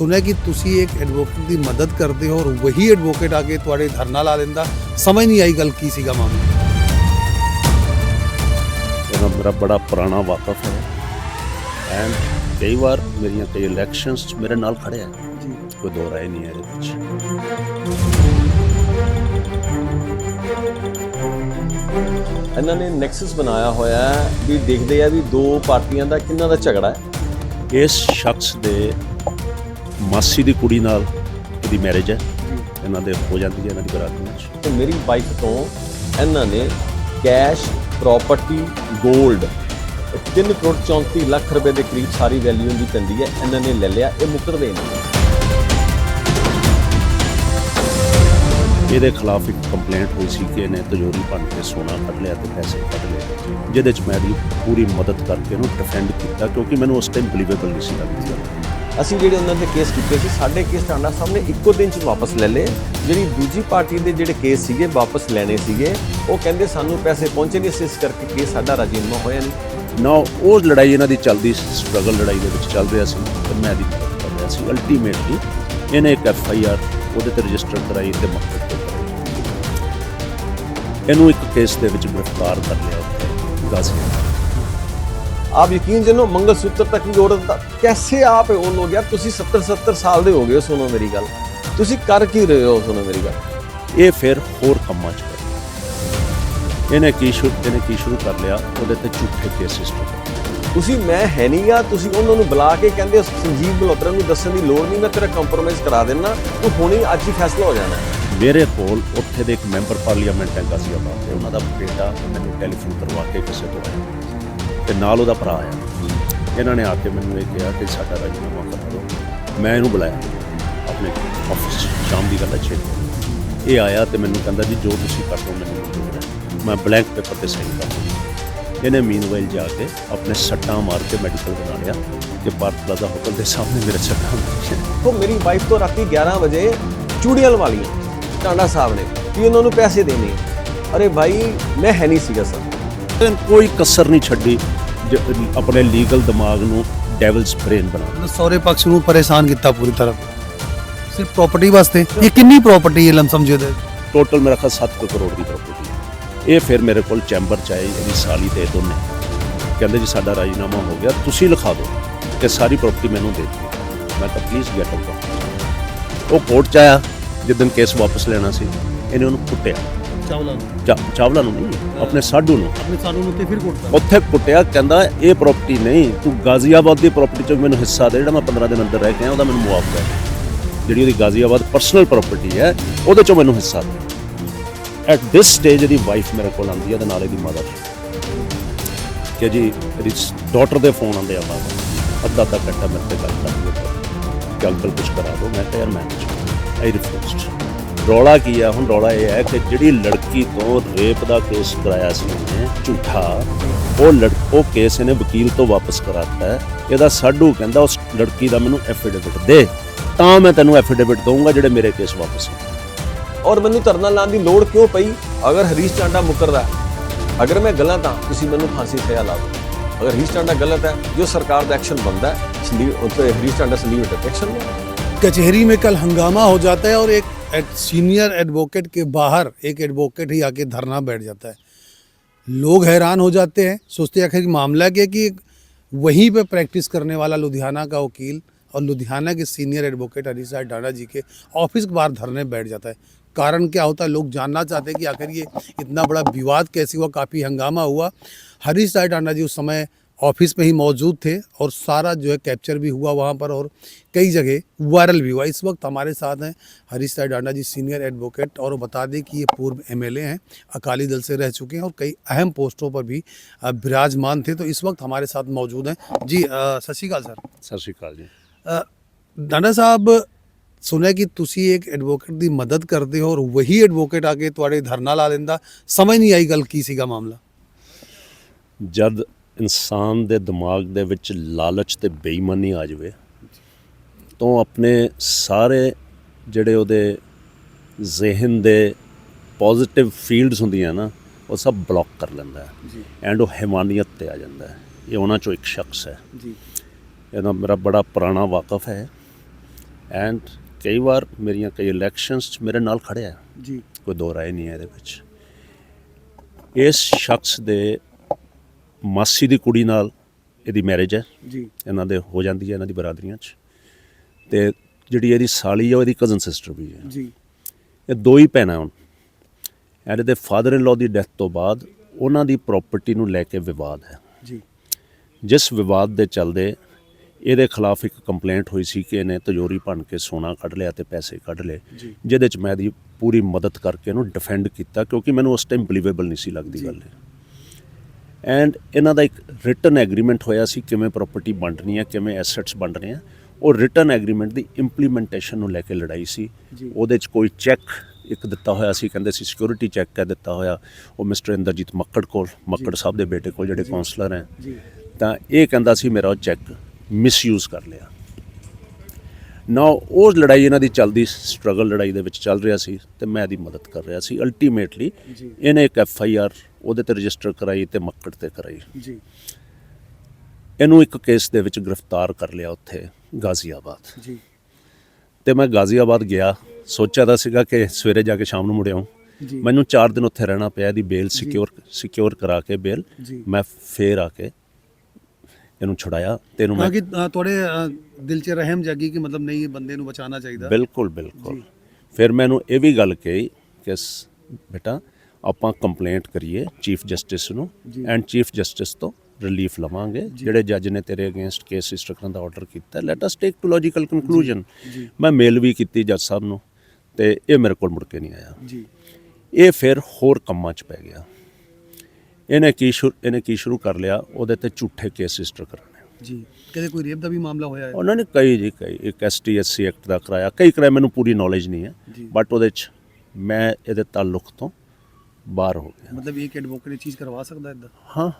ਸੁਣਿਆ ਕਿ ਤੁਸੀਂ ਇੱਕ ਐਡਵੋਕੇਟ ਦੀ ਮਦਦ ਕਰਦੇ ਹੋ ਔਰ ਵਹੀ ਐਡਵੋਕੇਟ ਆ ਕੇ ਤੁਹਾਡੇ ਧਰਨਾ ਲਾ ਦਿੰਦਾ। ਸਮਝ ਨਹੀਂ ਆਈ ਗੱਲ ਕੀ ਸੀਗਾ ਮਾਮਲਾ। ਇਹਦਾ ਮੇਰਾ ਬੜਾ ਪੁਰਾਣਾ ਵਾਕਫ ਹੈ। ਐਂਡ ਕਈ ਵਾਰ ਮੇਰੀਆਂ ਕਈ ਇਲੈਕਸ਼ਨਸ 'ਚ ਮੇਰੇ ਨਾਲ ਖੜਿਆ ਹੈ ਜੀ ਕੋਈ ਦੋ ਰਾਏ ਨਹੀਂ ਹੈ ਇਹਦੇ ਵਿੱਚ। ਇਹਨਾਂ ਨੇ ਨੈਕਸਸ ਬਣਾਇਆ ਹੋਇਆ ਹੈ ਵੀ ਦੇਖਦੇ ਆ ਵੀ ਦੋ ਪਾਰਟੀਆਂ ਦਾ ਕਿੰਨਾ ਦਾ ਝਗੜਾ ਹੈ। ਇਸ ਸ਼ਖਸ ਦੇ ਮਾਸੀ ਦੀ ਕੁੜੀ ਨਾਲ ਇਹਦੀ ਮੈਰਿਜ ਹੈ। ਇਹਨਾਂ ਦੇ ਹੋ ਜਾਂਦੀ ਹੈ ਇਹਨਾਂ ਦੀ ਬਰਾਤ ਵਿੱਚ। ਤੇ ਮੇਰੀ ਵਾਈਫ ਤੋਂ ਇਹਨਾਂ ਨੇ ਕੈਸ਼ ਪ੍ਰਾਪਰਟੀ 골ਡ 3 ਕਰੋੜ 34 ਲੱਖ ਰੁਪਏ ਦੇ ਕਰੀਬ ਸਾਰੀ ਵੈਲਿਊ ਦੀ ਪੈਂਦੀ ਹੈ। ਇਹਨਾਂ ਨੇ ਲੈ ਲਿਆ ਇਹ ਮੁਕਰਦੇ ਨੇ ਇਹਦੇ ਖਿਲਾਫ ਇੱਕ ਕੰਪਲੇਂਟ ਹੋਈ ਸੀ ਕਿ ਇਹਨੇ ਤਜੋਰੀ ਭੰਨ ਕੇ ਸੋਨਾ ਕੱਢ ਲਿਆ ਤੇ ਪੈਸੇ ਕੱਢ ਲਏ ਜਿਹਦੇ ਚ ਮੈਂ ਇਹਦੀ ਪੂਰੀ ਮਦਦ ਕਰਕੇ ਇਹਨੂੰ ਡਿਫੈਂਡ ਕੀਤਾ ਕਿਉਂਕਿ ਮੈਨੂੰ ਉਸ ਟਾਈਮ ਬਲੀਵੇਬਲ ਨਹੀਂ ਸੀ ਲੱਗਦੀ। ਅਸੀਂ ਜਿਹੜੇ ਉਹਨਾਂ ਦੇ ਕੇਸ ਕੀਤੇ ਸੀ, ਸਾਡੇ ਕੇਸ ਟਾਂਡਾ ਸਾਹਿਬ ਨੇ ਇੱਕੋ ਦਿਨ ਚ ਵਾਪਸ ਲੈ ਲਏ। ਜਿਹੜੀ ਦੂਜੀ ਪਾਰਟੀ ਦੇ ਜਿਹੜੇ ਕੇਸ ਸੀਗੇ, ਵਾਪਸ ਲੈਣੇ ਸੀਗੇ, ਉਹ ਕਹਿੰਦੇ ਸਾਨੂੰ ਪੈਸੇ ਪਹੁੰਚੇ ਨਹੀਂ ਅਸੀਂ ਇਸ ਕਰਕੇ ਕੇਸ ਸਾਡਾ ਰਾਜੀਨਾਮਾ ਹੋਇਆ ਨਹੀਂ। ਨਾ ਉਹ ਲੜਾਈ ਇਹਨਾਂ ਦੀ ਚੱਲਦੀ ਸਟਰਗਲ ਲੜਾਈ ਦੇ ਵਿੱਚ ਚੱਲ ਰਿਹਾ ਸੀ, ਤੇ ਮੈਂ ਇਹਦੀ ਮਦਦ ਕਰ ਰਿਹਾ ਸੀ। ਅਲਟੀਮੇਟਲੀ ਇਹਨੇ ਇੱਕ ਐਫ ਆਈ ਆਰ ਉਹਦੇ ਤੇ ਰਜਿਸਟਰ ਕਰਾਈ ਤੇ ਮਕਤਬ ਤੇ ਇਹਨੂੰ ਇੱਕ ਕੇਸ ਦੇ ਵਿੱਚ ਗ੍ਰਿਫਤਾਰ ਕਰ ਲਿਆ ਉੱਥੇ ਗਾਜ਼ੀਆਬਾਦ आप यकीन जनो मंगल सूत्र तक ਜੋੜ ਦਿੱਤਾ। ਕੈਸੇ ਆਪ ਉਹ ਲੋਗ ਯਾਰ ਤੁਸੀਂ 70 70 ਸਾਲ ਦੇ ਹੋ ਗਏ ਸੁਣੋ ਮੇਰੀ ਗੱਲ। ਤੁਸੀਂ ਕਰ ਕੀ ਰਹੇ ਹੋ, ਸੁਣੋ ਮੇਰੀ ਗੱਲ। ਇਹ ਫਿਰ ਹੋਰ ਕੰਮਾਂ ਚ ਇਹਨੇ ਕੀ ਸ਼ੁਰੂ ਇਹਨੇ ਕੀ ਸ਼ੁਰੂ ਕਰ ਲਿਆ? ਉਹਦੇ ਤੇ ਝੂਠੇ ਕੇਸਿਸ ਤੁਸੀਂ, ਮੈਂ ਹੈ ਨਹੀਂ ਆ, ਤੁਸੀਂ ਉਹਨਾਂ ਨੂੰ ਬੁਲਾ ਕੇ ਕਹਿੰਦੇ ਸੰਜੀਵ ਬਲੋਤਰਾ ਨੂੰ ਦੱਸਣ ਦੀ ਲੋੜ ਨਹੀਂ, ਮੈਂ ਤੇਰਾ ਕੰਪਰੋਮਾਈਜ਼ ਕਰਾ ਦੇਣਾ ਤੂੰ ਹੁਣੇ ਅੱਜ ਹੀ ਫੈਸਲਾ ਹੋ ਜਾਣਾ। ਮੇਰੇ ਕੋਲ ਉੱਥੇ ਦੇ ਇੱਕ ਮੈਂਬਰ ਪਾਰਲੀਮੈਂਟ ਹੈਗਾ ਸੀ ਆਪਾਂ ਉਹਨਾਂ ਦਾ ਬੇਟਾ ਮੈਨੂੰ ਟੈਲੀਫੋਨ ਕਰਵਾ ਕੇ ਕਿਸੇ ਤੋਂ ਆਇਆ। ਤੇ ਨਾਲ ਉਹਦਾ ਭਰਾ ਆਇਆ ਇਹਨਾਂ ਨੇ ਆ ਕੇ ਮੈਨੂੰ ਇਹ ਕਿਹਾ ਕਿ ਸਾਡਾ ਰਾਜੀਨਾਮਾ ਕਰਾ ਦਿਓ। ਮੈਂ ਇਹਨੂੰ ਬੁਲਾਇਆ। ਆਪਣੇ ਆਫਿਸ ਸ਼ਾਮ ਦੀ ਗੱਲ ਹੈ ਛੇ। ਇਹ ਆਇਆ ਤੇ ਮੈਨੂੰ ਕਹਿੰਦਾ ਜੀ ਜੋ ਤੁਸੀਂ ਕਰ ਦਿਓ ਮੈਨੂੰ ਮਨਜ਼ੂਰ ਹੈ ਮੈਂ ਬਲੈਂਕ ਪੇਪਰ ਤੇ ਸਾਈਨ ਕਰ ਦਿੱਤੀ ਇਹਨੇ ਮੀਨਵਾਈਲ ਜਾ ਕੇ ਆਪਣੇ ਸੱਟਾਂ ਮਾਰ ਕੇ ਮੈਡੀਕਲ ਬਣਾ ਲਿਆ ਕਿ ਭਾਰਤ ਪਲਾਜ਼ਾ ਹੋਟਲ ਦੇ ਸਾਹਮਣੇ ਮੇਰੇ ਸੱਟਾਂ ਉਹ ਮੇਰੀ ਵਾਈਫ ਤੋਂ ਰਾਤੀ 11 ਵਜੇ ਚੂੜੀਆਂ ਲਵਾ ਲਈਆਂ। ਟਾਂਡਾ ਸਾਹਿਬ ਨੇ ਕਿ ਉਹਨਾਂ ਨੂੰ ਪੈਸੇ ਦੇਣੇ। ਅਰੇ ਭਾਈ ਮੈਂ ਹੈ ਨਹੀਂ ਸੀਗਾ ਸਰ। ਕੋਈ ਕਸਰ ਨਹੀਂ ਛੱਡੀ। ਆਪਣੇ ਲੀਗਲ ਦਿਮਾਗ ਨੂੰ ਡੈਵਲਸ ਬ੍ਰੇਨ ਬਣਾ ਸਹੁਰੇ ਪਕਸ਼ ਨੂੰ ਪਰੇਸ਼ਾਨ ਕੀਤਾ ਪੂਰੀ ਤਰ੍ਹਾਂ। ਸਿਰਫ ਪ੍ਰਾਪਰਟੀ ਵਾਸਤੇ? ਇਹ ਕਿੰਨੀ ਪ੍ਰਾਪਰਟੀ ਹੈ ਲਮਸਮ ਜੀ ਦੇ ਟੋਟਲ ਮੇਰਾ ਖਾ 7 ਕਰੋੜ ਦੀ ਪ੍ਰਾਪਰਟੀ ਹੈ। ਇਹ ਫਿਰ ਮੇਰੇ ਕੋਲ ਚੈਂਬਰ ਚ ਆਏ ਇਹਦੀ ਸਾਲੀ ਤੇ ਦੋਨੇ ਕਹਿੰਦੇ ਜੀ ਸਾਡਾ ਰਾਜੀਨਾਮਾ ਹੋ ਗਿਆ ਤੁਸੀਂ ਲਿਖਾ ਦਿਓ ਕਿ ਸਾਰੀ ਪ੍ਰਾਪਰਟੀ ਮੈਨੂੰ ਦੇ ਦਿਓ। ਮੈਂ ਤਾਂ ਪਲੀਜ਼ ਗੈਟ ਆਊਟ ਉਹ ਕੋਰਟ ਚ ਆਇਆ ਜਿੱਦਨ ਕੇਸ ਵਾਪਸ ਲੈਣਾ ਸੀ ਇਹਨੇ ਉਹਨੂੰ ਕੁੱਟਿਆ। ਚਾਵਲਾ ਨੂੰ। ਚਾ- ਚਾਵਲਾ ਨੂੰ ਨਹੀਂ ਆਪਣੇ ਸਾਡੂ ਨੂੰ। ਆਪਣੇ ਸਾਨੂੰ ਨੂੰ ਤੇ ਫਿਰ ਕੋਟਦਾ ਉੱਥੇ ਕੁੱਟਿਆ ਕਹਿੰਦਾ ਇਹ ਪ੍ਰਾਪਰਟੀ ਨਹੀਂ ਤੂੰ ਗਾਜ਼ੀਆਬਾਦ ਦੀ ਪ੍ਰਾਪਰਟੀ ਚੋਂ ਮੈਨੂੰ ਹਿੱਸਾ ਦੇ ਜਿਹੜਾ ਮੈਂ 15 ਦਿਨ ਅੰਦਰ ਰਹਿ ਕੇ ਆਇਆ ਉਹਦਾ ਮੈਨੂੰ ਮੁਆਵਜ਼ਾ ਦੇ। ਜਿਹੜੀ ਉਹਦੀ ਗਾਜ਼ੀਆਬਾਦ ਪਰਸਨਲ ਪ੍ਰਾਪਰਟੀ ਹੈ ਉਹਦੇ ਚੋਂ ਮੈਨੂੰ ਹਿੱਸਾ ਦੇ। ਐਟ ਦਿਸ ਸਟੇਜ ਇਹਦੀ ਵਾਈਫ ਮੇਰੇ ਕੋਲ ਆਉਂਦੀ ਹੈ ਤੇ ਨਾਲ ਇਹਦੀ ਮਦਰ ਕਿ ਜੀ ਇਹਦੀ ਡਾਟਰ ਦੇ ਫੋਨ ਆਉਂਦੇ ਆ ਬਾਬਾ। ਅੱਧਾ ਅੱਧਾ ਘੰਟਾ ਮੇਰੇ ਤੇ ਗੱਲ ਕਰਦੀ ਹੈ। ਕਿ ਅੰਕਲ ਕੁਝ ਕਰਾ ਦਿਓ ਮੈਂ ਕਿਹਾ ਯਾਰ ਮੈਂ ਨਹੀਂ ਆਈ ਰਿਫਿਊਜ਼ਡ ਰੌਲਾ ਕੀ ਹੈ ਹੁਣ ਰੌਲਾ ਇਹ ਹੈ ਕਿ ਜਿਹੜੀ ਲੜਕੀ ਤੋਂ ਰੇਪ ਦਾ ਕੇਸ ਕਰਾਇਆ ਸੀ ਉਹਨੇ ਝੂਠਾ ਉਹ ਲੜ ਉਹ ਕੇਸ ਇਹਨੇ ਵਕੀਲ ਤੋਂ ਵਾਪਸ ਕਰਾਤਾ ਹੈ ਇਹਦਾ ਸਾਡੂ ਕਹਿੰਦਾ ਉਸ ਲੜਕੀ ਦਾ ਮੈਨੂੰ ਐਫੀਡੇਵਿਟ ਦੇ ਤਾਂ ਮੈਂ ਤੈਨੂੰ ਐਫੀਡੇਵਿਟ ਦਊਂਗਾ ਜਿਹੜੇ ਮੇਰੇ ਕੇਸ ਵਾਪਸ ਹੋਣ ਔਰ ਮੈਨੂੰ ਧਰਨਾ ਲਾਉਣ ਦੀ ਲੋੜ ਕਿਉਂ ਪਈ ਅਗਰ ਹਰੀਸ਼ ਟਾਂਡਾ ਮੁਕਰਦਾ ਅਗਰ ਮੈਂ ਗਲਤ ਹਾਂ ਤੁਸੀਂ ਮੈਨੂੰ ਫਾਂਸੀ ਸਜ਼ਾ ਲਾ ਦਿਓ ਅਗਰ ਹਰੀਸ਼ ਟਾਂਡਾ ਗਲਤ ਹੈ ਜੋ ਸਰਕਾਰ ਦਾ ਐਕਸ਼ਨ बनता है संदीप ਉੱਤੇ ਹਰੀਸ਼ ਟਾਂਡਾ ਸੰਦੀਪ ਉੱਤੇ ਐਕਸ਼ਨ लो कचहरी में कल हंगामा हो जाता है और एक एड- सीनियर एडवोकेट के बाहर एक एडवोकेट ही आके धरना बैठ जाता है। लोग हैरान हो जाते हैं, सोचते आखिर मामला क्या कि वहीं पे प्रैक्टिस करने वाला लुधियाना का वकील और लुधियाना के सीनियर एडवोकेट हरीश डाना जी के ऑफ़िस के बाहर धरने बैठ जाता है। कारण क्या होता है? लोग जानना चाहते हैं कि आखिर ये इतना बड़ा विवाद कैसे हुआ? काफ़ी हंगामा हुआ। हरीश राय डाना जी उस समय ऑफिस में ही मौजूद थे और सारा जो है कैप्चर भी हुआ वहाँ पर और कई जगह वायरल भी हुआ इस वक्त हमारे साथ हैं हरीश राय डांडा जी सीनियर एडवोकेट और वो बता दें कि ये पूर्व एमएलए हैं अकाली दल से रह चुके हैं और कई अहम पोस्टों पर भी अ, विराजमान थे तो इस वक्त हमारे साथ मौजूद हैं जी अ, सत श्रीकाल सर ਸਤਿ ਸ਼੍ਰੀ ਅਕਾਲ ਜੀ ਅ, ਡਾਂਡਾ ਸਾਹਿਬ ਸੁਣਿਆ ਕਿ ਤੁਸੀਂ ਇੱਕ ਐਡਵੋਕੇਟ ਦੀ ਮਦਦ ਕਰਦੇ ਹੋ ਔਰ ਵਹੀ ਐਡਵੋਕੇਟ ਆ ਕੇ ਤੁਹਾਡੇ ਧਰਨਾ ਲਾ ਦਿੰਦਾ ਸਮਝ ਨਹੀਂ ਆਈ ਗੱਲ ਕੀ ਸੀਗਾ ਮਾਮਲਾ ਜਦ ਇਨਸਾਨ ਦੇ ਦਿਮਾਗ ਦੇ ਵਿੱਚ ਲਾਲਚ ਤੇ ਬੇਈਮਾਨੀ ਆ ਜਾਵੇ ਤਾਂ ਆਪਣੇ ਸਾਰੇ ਜਿਹੜੇ ਉਹਦੇ ਜ਼ਿਹਨ ਦੇ ਪੋਜ਼ਿਟਿਵ ਫੀਲਡਸ ਹੁੰਦੀਆਂ ਨਾ ਉਹ ਸਭ ਬਲੌਕ ਕਰ ਲੈਂਦਾ ਹੈ ਐਂਡ ਉਹ ਹੈਵਾਨੀਅਤ ਤੇ ਆ ਜਾਂਦਾ ਹੈ। ਇਹ ਉਹਨਾਂ ਚੋਂ ਇੱਕ ਸ਼ਖਸ ਹੈ। ਜੀ। ਇਹਦਾ ਮੇਰਾ ਬੜਾ ਪੁਰਾਣਾ ਵਾਕਫ ਹੈ ਐਂਡ ਕਈ ਵਾਰ ਮੇਰੀਆਂ ਕਈ ਇਲੈਕਸ਼ਨਸ 'ਚ ਮੇਰੇ ਨਾਲ ਖੜਿਆ ਜੀ। ਕੋਈ ਦੋ ਰਾਏ ਨਹੀਂ ਹੈ ਇਹਦੇ ਵਿੱਚ। ਇਸ ਸ਼ਖਸ ਦੇ ਮਾਸੀ ਦੀ ਕੁੜੀ ਨਾਲ ਇਹਦੀ ਮੈਰਿਜ ਹੈ। ਜੀ। ਇਹਨਾਂ ਦੇ ਹੋ ਜਾਂਦੀ ਹੈ ਇਹਨਾਂ ਦੀ ਬਰਾਦਰੀਆਂ 'ਚ। ਤੇ ਜਿਹੜੀ ਇਹਦੀ ਸਾਲੀ ਹੈ ਉਹ ਇਹਦੀ ਕਜ਼ਨ ਸਿਸਟਰ ਵੀ ਹੈ। ਜੀ। ਇਹ ਦੋ ਹੀ ਭੈਣਾਂ ਹਨ ਐਂਡ ਇਹਦੇ ਫਾਦਰ ਇਨ ਲਾ ਦੀ ਡੈਥ ਤੋਂ ਬਾਅਦ ਉਹਨਾਂ ਦੀ ਪ੍ਰਾਪਰਟੀ ਨੂੰ ਲੈ ਕੇ ਵਿਵਾਦ ਹੈ। ਜੀ। ਜਿਸ ਵਿਵਾਦ ਦੇ ਚੱਲਦੇ ਇਹਦੇ ਖਿਲਾਫ ਇੱਕ ਕੰਪਲੇਂਟ ਹੋਈ ਸੀ ਕਿ ਇਹਨੇ ਤਜੋਰੀ ਭੰਨ ਕੇ ਸੋਨਾ ਕੱਢ ਲਿਆ ਤੇ ਪੈਸੇ ਕੱਢ ਲਏ। ਜਿਹਦੇ ਚ ਮੈਂ ਇਹਦੀ ਪੂਰੀ ਮਦਦ ਕਰਕੇ ਇਹਨੂੰ ਡਿਫੈਂਡ ਕੀਤਾ ਕਿਉਂਕਿ ਮੈਨੂੰ ਉਸ ਟਾਈਮ ਬਲੀਵੇਬਲ ਨਹੀਂ ਸੀ ਲੱਗਦੀ ਗੱਲ ਐਂਡ ਇਹਨਾਂ ਦਾ ਇੱਕ ਰਿਟਨ ਐਗਰੀਮੈਂਟ ਹੋਇਆ ਸੀ ਕਿਵੇਂ ਪ੍ਰਾਪਰਟੀ ਵੰਡਣੀ ਹੈ ਕਿਵੇਂ ਐਸੈਟਸ ਵੰਡਣੇ ਆ ਉਹ ਰਿਟਨ ਐਗਰੀਮੈਂਟ ਦੀ ਇੰਪਲੀਮੈਂਟੇਸ਼ਨ ਨੂੰ ਲੈ ਕੇ ਲੜਾਈ ਸੀ। ਉਹਦੇ ਚ ਕੋਈ ਚੈੱਕ ਇੱਕ ਦਿੱਤਾ ਹੋਇਆ ਸੀ ਕਹਿੰਦੇ ਸੀ ਸਿਕਿਉਰਿਟੀ ਚੈੱਕ ਹੈ ਦਿੱਤਾ ਹੋਇਆ। ਉਹ ਮਿਸਟਰ ਇੰਦਰਜੀਤ ਮੱਕੜ ਕੋਲ ਮੱਕੜ ਸਾਹਿਬ ਦੇ ਬੇਟੇ ਕੋਲ ਜਿਹੜੇ ਕਾਉਂਸਲਰ ਹੈ। ਤਾਂ ਇਹ ਕਹਿੰਦਾ ਸੀ ਮੇਰਾ ਉਹ ਚੈੱਕ ਮਿਸਯੂਜ਼ ਕਰ ਲਿਆ। ਨਾ ਉਹ ਲੜਾਈ ਇਹਨਾਂ ਦੀ ਚੱਲਦੀ ਸਟਰਗਲ ਲੜਾਈ ਦੇ ਵਿੱਚ ਚੱਲ ਰਿਹਾ ਸੀ ਤੇ ਮੈਂ ਇਹਦੀ ਮਦਦ ਕਰ ਰਿਹਾ ਸੀ। ਅਲਟੀਮੇਟਲੀ। ਇਹਨੇ ਇੱਕ ਐਫ ਆਈ ਆਰ ਉਹਦੇ ਤੇ ਰਜਿਸਟਰ ਕਰਾਈ ਤੇ ਮੱਕੜ ਤੇ ਕਰਾਈ। ਜੀ। ਇਹਨੂੰ ਇੱਕ ਕੇਸ ਦੇ ਵਿੱਚ ਗ੍ਰਿਫਤਾਰ ਕਰ ਲਿਆ ਉੱਥੇ ਗਾਜ਼ੀਆਬਾਦ। ਜੀ। ਤੇ ਮੈਂ ਗਾਜ਼ੀਆਬਾਦ ਗਿਆ ਸੋਚਿਆ ਤਾਂ ਸੀਗਾ ਕਿ ਸਵੇਰੇ ਜਾ ਕੇ ਸ਼ਾਮ ਨੂੰ ਮੁੜ ਮੈਨੂੰ 4 ਦਿਨ ਉੱਥੇ ਰਹਿਣਾ ਪਿਆ ਇਹਦੀ ਬੇਲ ਸਿਕਿਉਰ ਸਿਕਿਉਰ ਕਰਾ ਕੇ ਬੇਲ। ਮੈਂ ਫੇਰ ਆ ਕੇ ਇਹਨੂੰ ਛੁਡਾਇਆ ਤੇ ਇਹਨੂੰ ਮੈਂ ਕਿ ਤੁਹਾਡੇ ਦਿਲ 'ਚ ਰਹਿਮ ਜਾਗੀ ਕਿ ਮਤਲਬ ਨਹੀਂ ਇਹ ਬੰਦੇ ਨੂੰ ਬਚਾਉਣਾ ਚਾਹੀਦਾ। ਬਿਲਕੁਲ ਬਿਲਕੁਲ। ਫਿਰ ਮੈਨੂੰ ਇਹ ਵੀ ਗੱਲ ਕਹੀ ਕਿ ਬੇਟਾ ਆਪਾਂ ਕੰਪਲੇਂਟ ਕਰੀਏ ਚੀਫ ਜਸਟਿਸ ਨੂੰ। ਐਂਡ ਚੀਫ ਜਸਟਿਸ ਤੋਂ ਰਿਲੀਫ ਲਵਾਂਗੇ। ਜਿਹੜੇ ਜੱਜ ਨੇ ਤੇਰੇ ਅਗੇਂਸਟ ਕੇਸ ਰਜਿਸਟਰ ਕਰਨ ਦਾ ਆਰਡਰ ਕੀਤਾ let us take to logical conclusion. ਮੈਂ ਮੇਲ ਵੀ ਕੀਤੀ ਜੱਜ ਸਾਹਿਬ ਨੂੰ ਤੇ ਇਹ ਮੇਰੇ ਕੋਲ ਮੁੜ ਕੇ ਨਹੀਂ ਆਇਆ। ਜੀ। ਇਹ ਫਿਰ ਹੋਰ ਕੰਮਾਂ 'ਚ ਪੈ ਗਿਆ। ਇਹਨੇ ਕੀ ਸ਼ੁਰੂ ਇਹਨੇ ਕੀ ਸ਼ੁਰੂ ਕਰ ਲਿਆ? ਉਹਦੇ ਤੇ ਝੂਠੇ ਕੇਸ ਰਜਿਸਟਰ ਕਰਾਣੇ ਜੀ ਕਦੇ ਕੋਈ ਰੇਪ ਦਾ ਵੀ ਮਾਮਲਾ ਹੋਇਆ ਹੈ? ਉਹਨਾਂ ਨੇ ਕਈ ਜੀ ਕਈ। ਇੱਕ ਐਸਟੀਐਸਸੀ ਐਕਟ ਦਾ ਕਰਾਇਆ। ਕਈ ਕਰਾਇਆ ਮੈਨੂੰ ਪੂਰੀ ਨੌਲੇਜ ਨਹੀਂ ਹੈ। ਬਟ ਉਹਦੇ 'ਚ ਮੈਂ ਇਹਦੇ ਤਾਲੁਕ ਤੋਂ ਬਾਹਰ ਹੋ ਗਿਆ। ਮਤਲਬ ਇੱਕ ਐਡਵੋਕੇਟ ਇਹ ਚੀਜ਼ ਕਰਵਾ ਸਕਦਾ ਇਦਾਂ? ਹਾਂ।